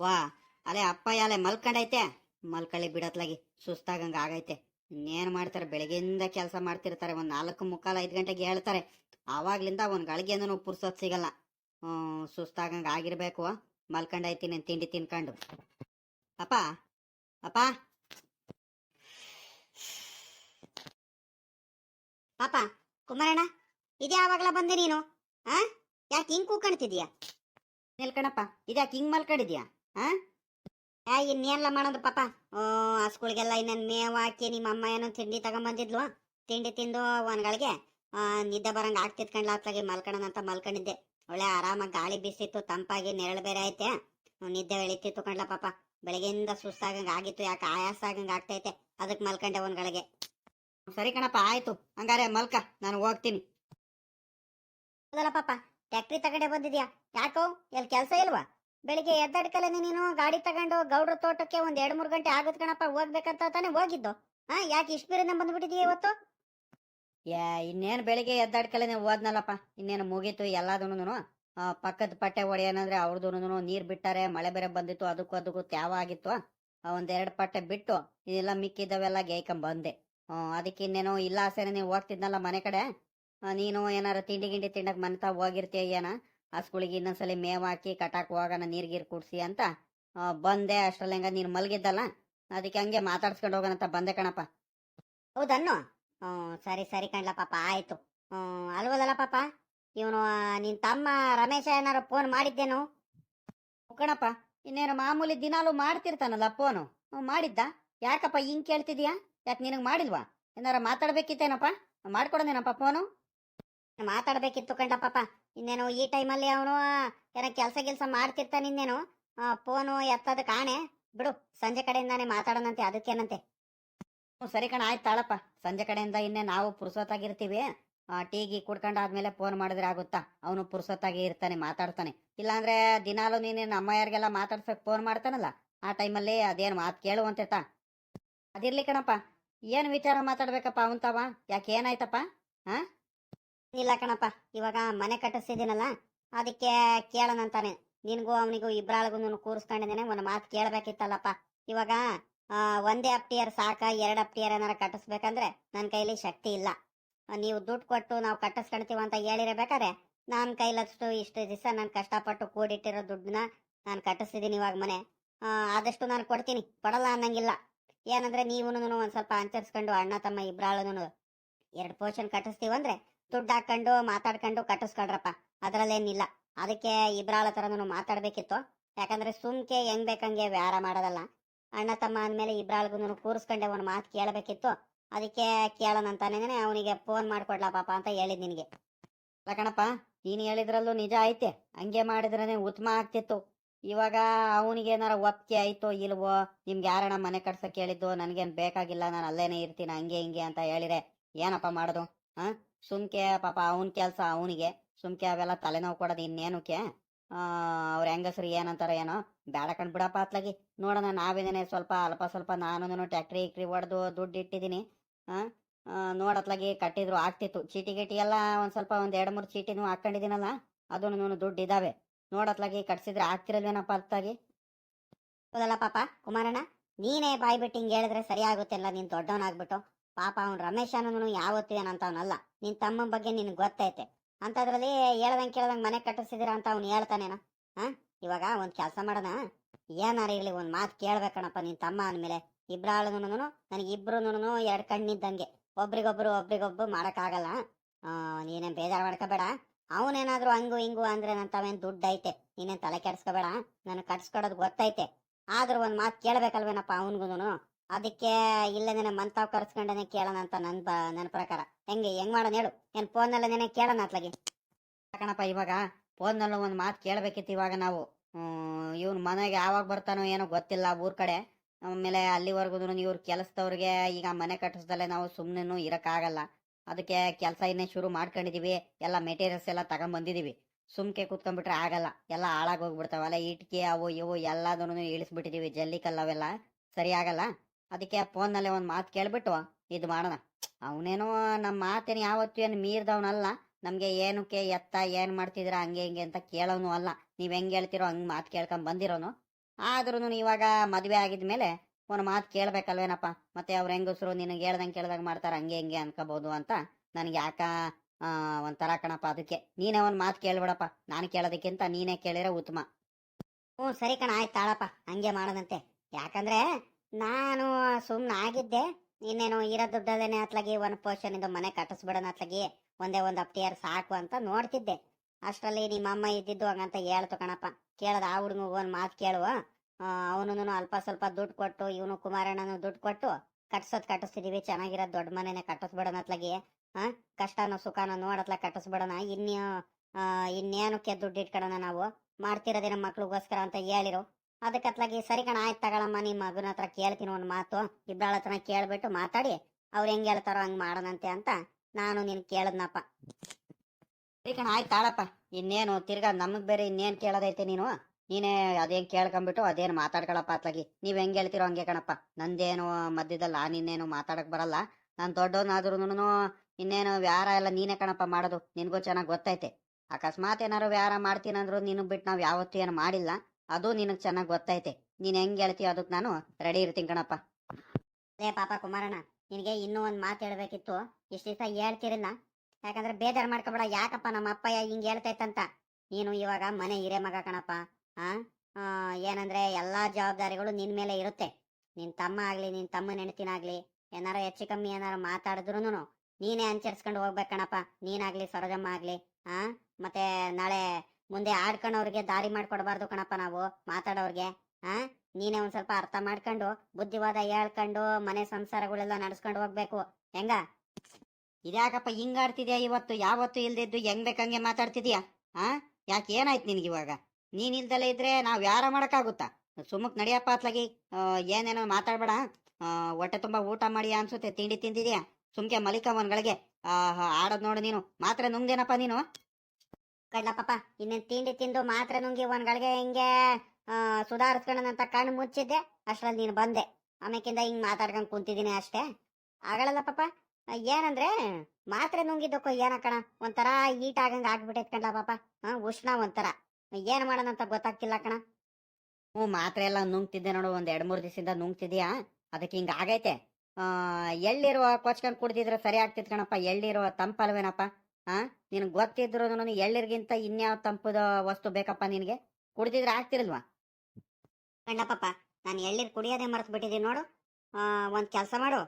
ವಾ, ಅಲೆ ಅಪ್ಪ ಯಾಲೆ ಮಲ್ಕಂಡೈತೆ. ಮಲ್ಕಳಿ ಬಿಡತ್ಲಾಗಿ ಸುಸ್ತಾಗಂಗ ಆಗೈತೆ. ಇನ್ನೇನ್ ಮಾಡ್ತಾರೆ, ಬೆಳಗ್ಗೆಯಿಂದ ಕೆಲಸ ಮಾಡ್ತಿರ್ತಾರೆ, ಒಂದ್ ನಾಲ್ಕು ಮುಕ್ಕಾಲು ಐದು ಗಂಟೆಗೆ ಹೇಳ್ತಾರೆ. ಆವಾಗ್ಲಿಂದ ಒಂದ್ ಗಳಿಗೆಂದನು ಪುರ್ಸೋದ್ ಸಿಗಲ್ಲ. ಹ್ಮ್ ಸುಸ್ತಾಗಂಗ ಆಗಿರ್ಬೇಕು. ಮಲ್ಕಂಡೈತೆ ತಿಂಡಿ ತಿನ್ಕೊಂಡು. ಅಪ್ಪ ಅಪ್ಪ. ಪಾಪ ಕುಮಾರಣ್ಣ ಇದೇ ಯಾವಾಗ್ಲ ಬಂದೆ ನೀನು? ಆ? ಯಾಕೆ ಹಿಂಗ್ ಕೂಕಣ್ತಿದ್ಯಾ ನಿಲ್ಕಣಪ್ಪ ಇದ್ಯಾಕೆ ಹಿಂಗ್ ಮಲ್ಕೊಂಡಿದ್ಯಾ? ಆ? ಇನ್ನೇನಲ್ಲ ಮಾಡೋದು ಪಾಪ. ಹಸ್ಗಳಿಗೆಲ್ಲ ಇನ್ನೇನು ಮೇವು ಹಾಕಿ ನಿಮ್ಮ ಅಮ್ಮ ಏನೋ ತಿಂಡಿ ತಗೊಂಬಂದಿದ್ಲು, ತಿಂಡಿ ತಿಂದು ಒಂದ್ಗಳಿಗೆ ನಿದ್ದೆ ಬರಂಗ ಆಗ್ತಿದ್ ಕಣ್ಲ, ಅತ್ಲಾಗೆ ಮಲ್ಕೊಳ್ಳೋಣ ಅಂತ ಮಲ್ಕೊಂಡಿದ್ದೆ ಒಳ್ಳೆ ಆರಾಮಾಗಿ ಗಾಳಿ ಬೀಸಿತ್ತು ತಂಪಾಗಿ ನೆರಳು ಬೇರೆ ಐತೆ. ನಿದ್ದೆ ಎಳಿತಿತ್ತು ಕಣ್ಲ ಪಾಪ. ಬೆಳಗ್ಗೆಯಿಂದ ಸುಸ್ತಾಗಂಗ ಆಗಿತ್ತು, ಯಾಕೆ ಆಯಾಸ ಆಗಂಗ ಆಗ್ತೈತೆ. ಅದಕ್ಕೆ ಮಲ್ಕೊಂಡೆ ಒಂದ್ಗಳಿಗೆ ಸರಿ ಕಣಪ್ಪ, ಆಯ್ತು. ಹಂಗಾರೆ ಮಲ್ಕ, ನಾನು ಹೋಗ್ತೀನಿ. ಹೌದಲ್ಲ ಪಾಪ, ಟ್ಯಾಕ್ಟ್ರಿ ತಗೊಂಡೆ ಬಂದಿದ್ಯಾ? ಯಾಕೋ ಎಲ್ಲಿ ಕೆಲಸ ಇಲ್ವಾ? ಬೆಳಿಗ್ಗೆ ಎದ್ದಡ್ಕಲೇನೆ ನೀನು ಗಾಡಿ ತಗೊಂಡು ಗೌಡ್ರ ತೋಟಕ್ಕೆ ಒಂದ್ ಎರಡ್ ಮೂರ್ ಗಂಟೆ ಆಗತ್ ಕಣಪ್ಪ ಹೋಗ್ಬೇಕಂತ ತಾನೇ ಹೋಗಿದ್ದು. ಹಾ ಯಾಕೆ ಇಷ್ಟು ಬೇರೆ ಬಂದ್ಬಿಟ್ಟಿದೀಯ ಇವತ್ತು? ಏ ಇನ್ನೇನ್ ಬೆಳಿಗ್ಗೆ ಎದ್ದಾಡ್ಕಲೇನೆ ಹೋದ್ನಲ್ಲಪ್ಪ ಇನ್ನೇನು ಮುಗೀತು ಎಲ್ಲದೂನು ಪಕ್ಕದ ಪಟ್ಟೆ ಹೊಡೆಯನಂದ್ರೆ ಅವ್ರದ್ದು ನೀರ್ ಬಿಟ್ಟಾರೆ ಮಳೆ ಬೇರೆ ಬಂದಿತ್ತು ಅದಕ್ಕೂ ಅದಕ್ಕೂ ತ್ಯಾವ ಆಗಿತ್ತು. ಒಂದೆರಡು ಪಟ್ಟೆ ಬಿಟ್ಟು ಇದೆಲ್ಲ ಮಿಕ್ಕಿದವೆಲ್ಲ ಗೇಯ್ಕೊಂಡ್ ಬಂದೆ. ಹ್ಮ್, ಅದಕ್ಕೆ ಇನ್ನೇನು ಇಲ್ಲ ಆಸೆನೆ ನೀವು ಹೋಗ್ತಿದ್ನಲ್ಲ ಮನೆ ಕಡೆ? ನೀನು ಏನಾರ ತಿಂಡಿ ಗಿಂಡಿ ತಿಂಡಕ್ ಮನ್ತಾ ಹೋಗಿರ್ತೀಯ ಏನ? ಹಸ್ಗಳಿಗೆ ಇನ್ನೊಂದ್ಸಲಿ ಮೇವ್ ಹಾಕಿ ಕಟಾಕ್ ಹೋಗೋಣ ನೀರ್ ಗೀರ್ ಕುಡ್ಸಿ ಅಂತ ಬಂದೆ ಅಷ್ಟರಲ್ಲಿ ಹಂಗ ನೀನ್ ಮಲಗಿದ್ದಲ್ಲ, ಅದಕ್ಕೆ ಹಂಗೆ ಮಾತಾಡ್ಸ್ಕೊಂಡು ಹೋಗೋಣ ಅಂತ ಬಂದೆ ಕಣಪ್ಪ. ಹೌದನ್ನು? ಸರಿ ಸರಿ ಕಣ್ಲ ಪಾಪ, ಆಯ್ತು. ಅಲ್ವದಲ್ಲ ಪಾಪ? ಇವನು ನಿನ್ ತಮ್ಮ ರಮೇಶ ಏನಾರು ಫೋನ್ ಮಾಡಿದ್ದೇನು? ಕಣಪ್ಪ, ಇನ್ನೇನು ಮಾಮೂಲಿ ದಿನಾಲು ಮಾಡ್ತಿರ್ತಾನಲ್ಲ ಫೋನು ಮಾಡಿದ್ದ? ಯಾಕಪ್ಪ ಹಿಂಗ್ ಕೇಳ್ತಿದ್ಯಾ? ಯಾಕೆ ನಿನಗ್ ಮಾಡಿಲ್ವಾ? ಏನಾರ ಮಾತಾಡ್ಬೇಕಿತ್ತೇನಪ್ಪ? ಮಾಡ್ಕೊಡೋದೇನಪ್ಪ ಫೋನು ಮಾತಾಡ್ಬೇಕಿತ್ತು ಕಂಡ ಪಾಪ. ಇನ್ನೇನು ಈ ಟೈಮಲ್ಲಿ ಅವನು, ಏನೋ ಕೆಲಸ ಗಿಲ್ಸ ಮಾಡ್ತಿರ್ತಾನೆ ಇನ್ನೇನು. ಫೋನು ಎತ್ತದ ಕಾಣೆ. ಬಿಡು, ಸಂಜೆ ಕಡೆಯಿಂದಾನೆ ಮಾತಾಡೋಣಂತೆ ಅದಕ್ಕೇನಂತೆ ಹ್ಞೂ, ಸರಿ ಕಣ, ಆಯ್ತು ತಾಳಪ್ಪ. ಸಂಜೆ ಕಡೆಯಿಂದ ಇನ್ನೇ ನಾವು ಪುರ್ಸೊತ್ತಾಗಿರ್ತೀವಿ. ಟೀ, ಗೀ ಕುಡ್ಕೊಂಡಾದ್ಮೇಲೆ ಫೋನ್ ಮಾಡಿದ್ರೆ ಆಗುತ್ತಾ? ಅವನು ಪುರ್ಸೊತ್ತಾಗಿ ಇರ್ತಾನೆ, ಮಾತಾಡ್ತಾನೆ. ಇಲ್ಲಾಂದ್ರೆ ದಿನಾಲು ನೀನು ನಮ್ಮ ಯಾರಿಗೆಲ್ಲ ಮಾತಾಡ್ಸಕ್ ಫೋನ್ ಮಾಡ್ತಾನಲ್ಲ? ಆ ಟೈಮಲ್ಲಿ ಅದೇನು ಮಾತು ಕೇಳುವಂತೆ ತಾ? ಅದಿರ್ಲಿ ಕಣಪ್ಪ. ಏನು ವಿಚಾರ ಮಾತಾಡ್ಬೇಕಪ್ಪ ಅವನ್ ಯಾಕೆ ಏನಾಯ್ತಪ್ಪ? ಇಲ್ಲ ಕಣಪ್ಪ, ಇವಾಗ ಮನೆ ಕಟ್ಟಿಸ್ತಿದ್ದೀನಲ್ಲ ಅದಕ್ಕೆ ಕೇಳೋಣಂತಾನೆ ನಿನ್ಗೂ ಅವನಿಗೂ ಇಬ್ರಾಳ್ಗೂ ಕೂರಿಸ್ಕೊಂಡಿದ್ದೇನೆ, ಒಂದು ಮಾತು ಕೇಳಬೇಕಿತ್ತಲ್ಲಪ್ಪ. ಇವಾಗ ಒಂದೇ ಅಪ್ಟಿಯರ್ ಸಾಕ, ಎರಡು ಅಪ್ಟಿಯರ್ ಏನಾರ ಕಟ್ಟಿಸ್ಬೇಕಂದ್ರೆ ನನ್ನ ಕೈಲಿ ಶಕ್ತಿ ಇಲ್ಲ. ನೀವು ದುಡ್ಡು ಕೊಟ್ಟು ನಾವು ಕಟ್ಟಿಸ್ಕೊಳ್ತೀವಿ ಅಂತ ಹೇಳಿರಬೇಕಾದ್ರೆ ನನ್ನ ಕೈಲಷ್ಟು ಇಷ್ಟು ದಿವಸ ನಾನು ಕಷ್ಟಪಟ್ಟು ಕೂಡಿಟ್ಟಿರೋ ದುಡ್ಡನ್ನ ನಾನು ಕಟ್ಟಿಸ್ತಿದ್ದೀನಿ ಇವಾಗ ಮನೆ. ಆದಷ್ಟು ನಾನು ಕೊಡ್ತೀನಿ, ಕೊಡಲ್ಲ ಅನ್ನಂಗಿಲ್ಲ. ಏನಂದ್ರೆ ನೀವು ಒಂದು ಸ್ವಲ್ಪ ಅನುಸರಿಸ್ಕೊಂಡು ಅಣ್ಣ ತಮ್ಮ ಇಬ್ರಾಳನು ಎರಡು ಪೋರ್ಷನ್ ಕಟ್ಟಿಸ್ತೀವಂದ್ರೆ ದುಡ್ಡು ಹಾಕೊಂಡು ಮಾತಾಡ್ಕೊಂಡು ಕಟ್ಟಿಸ್ಕೊಳ್ರಪ್ಪ ಅದ್ರಲ್ಲೇನಿಲ್ಲ. ಅದಕ್ಕೆ ಇಬ್ರಾಳ ಥರನೂ ಮಾತಾಡ್ಬೇಕಿತ್ತು. ಯಾಕಂದ್ರೆ ಸುಮ್ಕೆ ಹೆಂಗ್ ಬೇಕಂಗೆ ವ್ಯಾರ ಮಾಡೋದಲ್ಲ. ಅಣ್ಣ, ತಮ್ಮ ಅಂದಮೇಲೆ ಇಬ್ರಾಳ್ಗೂ ಕೂರಿಸ್ಕೊಂಡೆ ಒಂದು ಮಾತು ಕೇಳಬೇಕಿತ್ತು. ಅದಕ್ಕೆ ಕೇಳೋಣಂತಾನೆ ಅವನಿಗೆ ಫೋನ್ ಮಾಡ್ಕೊಡ್ಲಾ ಪಾಪ ಅಂತ ಹೇಳಿದ್ ನಿನಗೆ. ಲಕಣಪ್ಪ ಕಣಪ್ಪ, ನೀನು ಹೇಳಿದ್ರಲ್ಲೂ ನಿಜ ಐತೆ. ಹಂಗೆ ಮಾಡಿದ್ರೇ ಉತ್ತಮ ಆಗ್ತಿತ್ತು. ಇವಾಗ ಅವನಿಗೆ ಏನಾರ ಒಪ್ಪಿಗೆ ಆಯ್ತೋ ಇಲ್ವೋ, ನಿಮ್ಗೆ ಯಾರಣ್ಣ ಮನೆ ಕಟ್ಸಕ್ಕೆ ಹೇಳಿದ್ದು, ನನಗೇನು ಬೇಕಾಗಿಲ್ಲ, ನಾನು ಅಲ್ಲೇನೆ ಇರ್ತೀನಿ, ಹಂಗೆ ಹಿಂಗೆ ಅಂತ ಹೇಳಿದೆ ಏನಪ್ಪ ಮಾಡೋದು ಹಾ ಸುಮ್ಕೆ ಪಾಪ ಅವನ್ ಕೆಲ್ಸ ಅವನಿಗೆ. ಸುಮ್ಕೆ ಅವೆಲ್ಲ ತಲೆನೋವು ಕೊಡೋದು ಆ, ಅವ್ರ ಹೆಂಗಸ್ರು ಏನಂತಾರ ಏನೋ. ಬೇಡ ಕಣ್ ಬಿಡಪ್ಪ ಅತ್ಲಾಗಿ. ನೋಡೋಣ ನಾವೇನೇ ಸ್ವಲ್ಪ ಅಲ್ಪ ಸ್ವಲ್ಪ ನಾನು ಟ್ಯಾಕ್ಟ್ರಿ ಇಕ್ಟ್ರಿ ಹೊಡೆದು ದುಡ್ಡು ಇಟ್ಟಿದ್ದೀನಿ ನೋಡತ್ಲಾಗಿ ಕಟ್ಟಿದ್ರು ಆಗ್ತಿತ್ತು. ಚೀಟಿ ಗಿಟಿ ಎಲ್ಲ ಒಂದ್ ಸ್ವಲ್ಪ ಒಂದ್ ಮೂರು ಮೂರ್ ಚೀಟಿನೂ ಹಾಕೊಂಡಿದ್ದೀನಲ್ಲ ಅದನ್ನು ದುಡ್ಡು ಇದಾವೆ. ನೋಡತ್ಲಾಗಿ ಕಟ್ಸಿದ್ರೆ ಆಗ್ತಿರಲ್ವೇನಪ್ಪ ಅರ್ಥಾಗಿ ಹೌದಲ್ಲ ಪಾಪ ಕುಮಾರಣ್ಣ, ನೀನೇ ಬಾಯ್ ಬಿಟ್ಟು ಹಿಂಗ್ ಹೇಳಿದ್ರೆ ಸರಿ ಆಗುತ್ತೆಲ್ಲ ನೀನ್ ದೊಡ್ಡವನಾಗ್ಬಿಟ್ಟು. ಪಾಪ ಅವ್ನ್ ರಮೇಶ್ ಅನ್ನೋನು ಯಾವತ್ತೂ ಏನಂತವನಲ್ಲ ನಿನ್ ತಮ್ಮನ ಬಗ್ಗೆ ನಿನ್ ಗೊತ್ತೈತೆ. ಅಂತದ್ರಲ್ಲಿ ಹೇಳ್ದಂಗ್ ಕೇಳ್ದಂಗ್ ಮನೆ ಕಟ್ಟಿಸಿದಿರ ಅಂತ ಅವ್ನು ಹೇಳ್ತಾನೇನ. ಹಾ? ಇವಾಗ ಒಂದ್ ಕೆಲಸ ಮಾಡೋಣ. ಏನಾರ ಇರ್ಲಿ ಒಂದ್ ಮಾತು ಕೇಳ್ಬೇಕಣಪ್ಪ ನಿನ್ ತಮ್ಮ ಅಂದ್ಮೇಲೆ. ಇಬ್ರಾಳನು ನನಗೆ ಇಬ್ರು ಎರಡ್ ಕಣ್ಣಿದ್ದಂಗೆ. ಒಬ್ರಿಗೊಬ್ರು ಒಬ್ರಿಗೊಬ್ರು ಮಾಡಕ್ಕಾಗಲ್ಲ. ನೀನೇನ್ ಬೇಜಾರ್ ಮಾಡ್ಕೋಬೇಡ. ಅವನೇನಾದ್ರೂ ಹಂಗು ಹಿಂಗು ಅಂದ್ರೆ ನನ್ ತಾವೇನ್ ದುಡ್ಡು ಐತೆ ನೀನೇನ್ ತಲೆ ಕೆಡ್ಸ್ಕೋಬೇಡ. ನನಗೆ ಕಟ್ಸ್ಕೊಡೋದು ಗೊತ್ತೈತೆ. ಆದ್ರೂ ಒಂದ್ ಮಾತು ಕೇಳ್ಬೇಕಲ್ವೇನಪ್ಪ ಅವನ್ಗುನು ಅದಕ್ಕೆ ಇಲ್ಲ ನೆನೆ ಮಂತಾವ್ ಕರ್ಸ್ಕೊಂಡೇನೆ ಕೇಳೋಣ ಅಂತ ನನ್ ಬ ನನ್ನ ಪ್ರಕಾರ. ಹೆಂಗೆ, ಹೆಂಗ್ ಮಾಡೋಣ ಹೇಳು. ಏನ್ ಫೋನಲ್ಲೇ ಕೇಳೋಣ ಅತ್ಲಾಗಿ? ಕಣಪ್ಪ, ಇವಾಗ ಫೋನ್ನಲ್ಲೂ ಒಂದ್ ಮಾತು ಕೇಳ್ಬೇಕಿತ್ತು ಇವಾಗ ನಾವು. ಇವ್ನ ಮನೆಗೆ ಯಾವಾಗ ಬರ್ತಾನೋ ಏನೋ ಗೊತ್ತಿಲ್ಲ ಊರ್ ಕಡೆ. ಆಮೇಲೆ ಅಲ್ಲಿವರೆಗೂ ಇವ್ರ ಕೆಲಸದವ್ರಿಗೆ ಈಗ ಮನೆ ಕಟ್ಟಿಸ್ದಲ್ಲೇ ನಾವು ಸುಮ್ಮನೆ ಇರೋಕ್ಕಾಗಲ್ಲ. ಅದಕ್ಕೆ ಕೆಲಸ ಇನ್ನೇ ಶುರು ಮಾಡ್ಕೊಂಡಿದೀವಿ. ಎಲ್ಲ ಮೆಟೀರಿಯಲ್ಸ್ ಎಲ್ಲ ತಗೊಂಡ್ ಬಂದಿದೀವಿ ಸುಮ್ಕೆ ಕುತ್ಕೊಂಡ್ಬಿಟ್ರೆ ಆಗಲ್ಲ. ಎಲ್ಲ ಹಾಳಾಗಿ ಹೋಗ್ಬಿಡ್ತಾವಲ್ಲ. ಇಟ್ಕೆ, ಅವು ಇವು ಎಲ್ಲದನ್ನು ಇಳಿಸ್ಬಿಟ್ಟಿದೀವಿ. ಜಲ್ಲಿ ಕಲ್ಲು ಅವೆಲ್ಲ. ಸರಿ ಆಗಲ್ಲ? ಅದಕ್ಕೆ ಫೋನ್ನಲ್ಲೇ ಒಂದು ಮಾತು ಕೇಳ್ಬಿಟ್ಟು, ಇದು ಮಾಡೋಣ. ಅವನೇನೋ ನಮ್ಮ ಮಾತೇನು ಯಾವತ್ತೂ ಏನು ಮೀರ್ದವನಲ್ಲ, ನಮ್ಗೆ ಏನಕ್ಕೆ ಎತ್ತ, ಏನ್ ಮಾಡ್ತಿದ್ರ, ಹಂಗೆ ಹಿಂಗೆ ಅಂತ ಕೇಳೋನು ಅಲ್ಲ. ನೀವ್ ಹೆಂಗ್ ಹೇಳ್ತಿರೋ ಹಂಗ್ ಮಾತು ಕೇಳ್ಕೊಂಡ್ ಬಂದಿರೋನು. ಆದ್ರೂ ಇವಾಗ ಮದುವೆ ಆಗಿದ್ಮೇಲೆ ಒಂದು ಮಾತು ಕೇಳ್ಬೇಕಲ್ವೇನಪ್ಪ? ಮತ್ತೆ ಅವ್ರ ಹೆಂಗಸರು ನಿನಗೆ ಹೇಳ್ದಂಗೆ ಕೇಳ್ದಂಗ್ ಮಾಡ್ತಾರೆ, ಹಂಗೆ ಹಿಂಗೆ ಅನ್ಕೋಬಹುದು ಅಂತ ನನಗೆ ಯಾಕ ಒಂಥರ ಕಣಪ್ಪ ಅದಕ್ಕೆ. ನೀನೇ ಒಂದು ಮಾತು ಕೇಳ್ಬಿಡಪ್ಪ. ನಾನು ಕೇಳೋದಕ್ಕಿಂತ ನೀನೇ ಕೇಳಿರೋ ಉತ್ತಮ. ಹ್ಞೂ, ಸರಿ ಕಣ, ಆಯ್ತು ತಾಳಪ್ಪ. ಹಂಗೆ ಮಾಡೋದಂತೆ ಯಾಕಂದ್ರೆ ನಾನು ಸುಮ್ಮನೆ ಆಗಿದ್ದೆ. ಇನ್ನೇನು ಇರೋ ದುಡ್ಡಲ್ಲೇನೆ ಅತ್ಲಾಗಿ ಒಂದು ಪೋರ್ಷನ್ ಇಂದ ಮನೆ ಕಟ್ಟಿಸ್ಬಿಡೋಣ ಅತ್ಲಾಗಿ. ಒಂದೇ ಒಂದು ಅಪ್ಟಿಯರ್ ಸಾಕು ಅಂತ ನೋಡ್ತಿದ್ದೆ. ಅಷ್ಟರಲ್ಲಿ ನಿಮ್ಮ ಅಮ್ಮ ಇದ್ದಿದ್ದು ಹಂಗಂತ ಹೇಳ್ತು ಕಣಪ್ಪ. ಕೇಳದ ಆ ಹುಡುಗ ಒಂದು ಮಾತು ಕೇಳುವ ಅವನು ಅಲ್ಪ ಸ್ವಲ್ಪ ದುಡ್ಡು ಕೊಟ್ಟು, ಇವನು ಕುಮಾರಣ್ಣನು ದುಡ್ಡು ಕೊಟ್ಟು ಕಟ್ಸೋದ್ ಕಟ್ಟಿಸ್ತಿದೀವಿ ಚೆನ್ನಾಗಿರೋದು ದೊಡ್ಡ ಮನೆನೆ ಕಟ್ಟಿಸ್ಬಿಡೋಣ ಅತ್ಲಾಗಿ. ಹಾ ಕಷ್ಟನೋ ಸುಖನೋ ನೋಡತ್ಲ ಕಟ್ಟಿಸ್ಬಿಡೋಣ. ಇನ್ನೇ ಇನ್ನೇನಕ್ಕೆ ದುಡ್ಡು ಇಟ್ಕೊಳ್ಳೋಣ ನಾವು? ಮಾಡ್ತಿರೋದೇ ನಮ್ಮ ಮಕ್ಳಿಗೋಸ್ಕರ ಅಂತ ಹೇಳಿರು. ಅದಕ್ಕತ್ಲಾಗಿ ಸರಿ ಕಣ, ಆಯ್ತು ತಗೊಳಮ್ಮ ನಿಮ್ಮ ಮಗನ ಹತ್ರ ಕೇಳ್ತೀನಿ ಒಂದು ಮಾತು. ಇಬ್ಬಳ ಹತ್ರ ಕೇಳ್ಬಿಟ್ಟು ಮಾತಾಡಿ. ಅವ್ರು ಹೆಂಗೆ ಹೇಳ್ತಾರೋ ಹಂಗೆ ಮಾಡೋಣಂತೆ ಅಂತ ನಾನು ನಿನ್ ಕೇಳದ್ನಪ್ಪ. ಸರಿ ಕಣ, ಆಯ್ತು ತಾಳಪ್ಪ. ಇನ್ನೇನು, ತಿರ್ಗಾ ನಮಗೆ ಬೇರೆ ಇನ್ನೇನು ಕೇಳೋದೈತೆ ನೀನು? ನೀನೇ ಅದೇನ್ ಕೇಳ್ಕೊಂಬಿಟ್ಟು ಅದೇನು ಮಾತಾಡ್ಕೊಳಪ್ಪ ಅತ್ಲಾಗಿ. ನೀವು ಹೆಂಗೆ ಹೇಳ್ತಿರೋ ಹಂಗೆ ಕಣಪ್ಪ. ನಂದೇನು ಮಧ್ಯದಲ್ಲಿ ನಾನು ಇನ್ನೇನು ಮಾತಾಡಕ್ ಬರಲ್ಲ. ನಾನು ದೊಡ್ಡವನಾದ್ರೂ ಇನ್ನೇನು ವ್ಯಾರ ಎಲ್ಲ ನೀನೇ ಕಣಪ್ಪ ಮಾಡೋದು. ನಿನ್ಗೂ ಚೆನ್ನಾಗಿ ಗೊತ್ತೈತೆ. ಅಕಸ್ಮಾತ್ ಏನಾರು ವ್ಯಾರ ಮಾಡ್ತೀನಂದ್ರು ನೀನು ಬಿಟ್ಟು ನಾವು ಯಾವತ್ತೂ ಏನು ಮಾಡಿಲ್ಲ. ಅದು ನಿನಗ್ ಚೆನ್ನಾಗಿ ಗೊತ್ತೈತೆ. ನೀನ್ ಹೆಂಗ್ ಹೇಳ್ತೀಯ ಅದಕ್ಕೆ ನಾನು ರೆಡಿ ಇರ್ತೀನಿ ಕಣಪ್ಪ. ಅದೇ ಪಾಪ ಕುಮಾರಣ್ಣ, ನಿನಗೆ ಇನ್ನೂ ಒಂದ್ ಮಾತು ಹೇಳ್ಬೇಕಿತ್ತು. ಇಷ್ಟ ದಿವಸ ಹೇಳ್ತಿರಲ್ಲ. ಯಾಕಂದ್ರೆ ಬೇಜಾರ್ ಮಾಡ್ಕೊಬೇಡ. ಯಾಕಪ್ಪ ನಮ್ಮ ಅಪ್ಪಯ್ಯ ಹಿಂಗ್ ಹೇಳ್ತೈತಂತ? ನೀನು ಇವಾಗ ಮನೆ ಹಿರೇ ಮಗ ಕಣಪ್ಪ. ಆ? ಏನಂದ್ರೆ ಎಲ್ಲಾ ಜವಾಬ್ದಾರಿಗಳು ನಿನ್ ಮೇಲೆ ಇರುತ್ತೆ. ನಿನ್ ತಮ್ಮ ಆಗ್ಲಿ, ನಿನ್ ತಮ್ಮನ ಆಗ್ಲಿ, ಏನಾರ ಹೆಚ್ಚು ಕಮ್ಮಿ ಏನಾರ ಮಾತಾಡಿದ್ರು ನೀನೇ ಅನ್ಸರ್ಸ್ಕೊಂಡು ಹೋಗ್ಬೇಕಣಪ್ಪ ನೀನಾಗ್ಲಿ, ಸರೋಜಮ್ಮ ಆಗ್ಲಿ, ಆ? ಮತ್ತೆ ನಾಳೆ ಮುಂದೆ ಆಡ್ಕಣವ್ರಿಗೆ ದಾರಿ ಮಾಡ್ಕೊಡ್ಬಾರ್ದು ಕಣಪ್ಪ ನಾವು, ಮಾತಾಡೋರ್ಗೆ. ಆ? ನೀನೇ ಒಂದ್ ಸ್ವಲ್ಪ ಅರ್ಥ ಮಾಡ್ಕೊಂಡು, ಬುದ್ಧಿವಾದ ಹೇಳ್ಕೊಂಡು, ಮನೆ ಸಂಸಾರಗಳೆಲ್ಲ ನಡ್ಸ್ಕೊಂಡು ಹೋಗ್ಬೇಕು. ಹೆಂಗ? ಇದ್ಯಾಕಪ್ಪ ಹಿಂಗಾಡ್ತಿದ್ಯಾ ಇವತ್ತು? ಯಾವತ್ತು ಇಲ್ದಿದ್ದು ಹೆಂಗ್ ಬೇಕಂಗೆ ಮಾತಾಡ್ತಿದ್ಯಾ? ಆ? ಯಾಕೆ ಏನಾಯ್ತು ನಿನ್ಗೆ ಇವಾಗ? ನೀನ್ ಇಲ್ದಲೇ ಇದ್ರೆ ನಾವ್ ಯಾರ ಮಾಡಕ್ಕಾಗುತ್ತಾ? ಸುಮ್ಮಕ್ ನಡಿಯಪ್ಪ ಅತ್ಲಾಗಿ ಏನೇನೋ ಮಾತಾಡ್ಬೇಡ ಹೊಟ್ಟೆ ತುಂಬಾ ಊಟ ಮಾಡಿ ಅನ್ಸುತ್ತೆ, ತಿಂಡಿ ತಿಂದಿದ್ಯಾ? ಸುಮ್ಕೆ ಮಲಿಕ ಒಂದ್ಗಳಿಗೆ ಆಡೋದ್ ನೋಡು ನೀನು, ಮಾತ್ರ ನುಂಗ್ದೇನಪ್ಪ ನೀನು? ಕಡ್ಲಪ್ಪ ಇನ್ನೇನ್ ತಿಂಡಿ ತಿಂದು ಮಾತ್ರ ನುಂಗಿ ಒಂದ್ಗಳಿಗೆ ಹಿಂಗೆ ಆ, ಸುಧಾರಿಸ್ಕೊಳ್ಳೋಣಂತ ಕಣ್ಣು ಮುಚ್ಚಿದ್ದೆ ಅಷ್ಟ್ರಲ್ಲಿ ನೀನು ಬಂದೆ. ಆಮೇಕಿಂದ ಹಿಂಗ್ ಮಾತಾಡ್ಕೊಂಡು ಕುಂತಿದ್ದೀನಿ ಅಷ್ಟೇ. ಆಗಳಲ್ಲ ಪಾಪ ಏನಂದ್ರೆ ಮಾತ್ರೆ ನುಂಗಿದ್ದಕ್ಕೋ ಏನಕ್ಕಣ ಒಂಥರ ಈಟ್ ಆಗಂಗ ಆಗ್ಬಿಟ್ಟೈತ್ ಕಣ್ಲ ಪಾಪ ಹಾ ಉಷ್ಣ ಒಂಥರ. ಏನ್ ಮಾಡೋಣ ಅಂತ ಗೊತ್ತಾಗ್ತಿಲ್ಲ ಕಣ. ಹ್ಞೂ ಮಾತ್ರೆ ಎಲ್ಲ ನುಂಗ್ತಿದ್ದೆ ನೋಡು ಒಂದ್ ಎರಡ್ ಮೂರ್ ದಿವಸದಿಂದ ನುಂಗ್ತಿದ್ಯಾ? ಅದಕ್ಕೆ ಹಿಂಗ ಆಗೈತೆ. ಆ ಎಳ್ಳಿರುವ ಕೊಚ್ಕೊಂಡ್ ಕುಡ್ದಿದ್ರೆ ಸರಿ ಆಗ್ತಿತ್ ಕಣಪ್ಪ ಎಳ್ಳಿರುವ ತಂಪಲ್ವೇನಪ್ಪ? ಆ? ನಿನ್ ಗೊತ್ತಿದ್ರು ಎಳ್ಳಿರ್ಗಿಂತ ಇನ್ಯಾವ ತಂಪದ ವಸ್ತು ಬೇಕಪ್ಪ ನಿನಗೆ? ಕುಡಿದಿದ್ರೆ ಆಗ್ತಿರಲ್ವಾ? ಗಂಡಪ್ಪ ನಾನು ಎಳ್ನೀರು ಕುಡಿಯೋದೇ ಮರ್ತು ಬಿಟ್ಟಿದ್ದೀನಿ ನೋಡು ಒಂದ್ ಕೆಲಸ ಮಾಡು.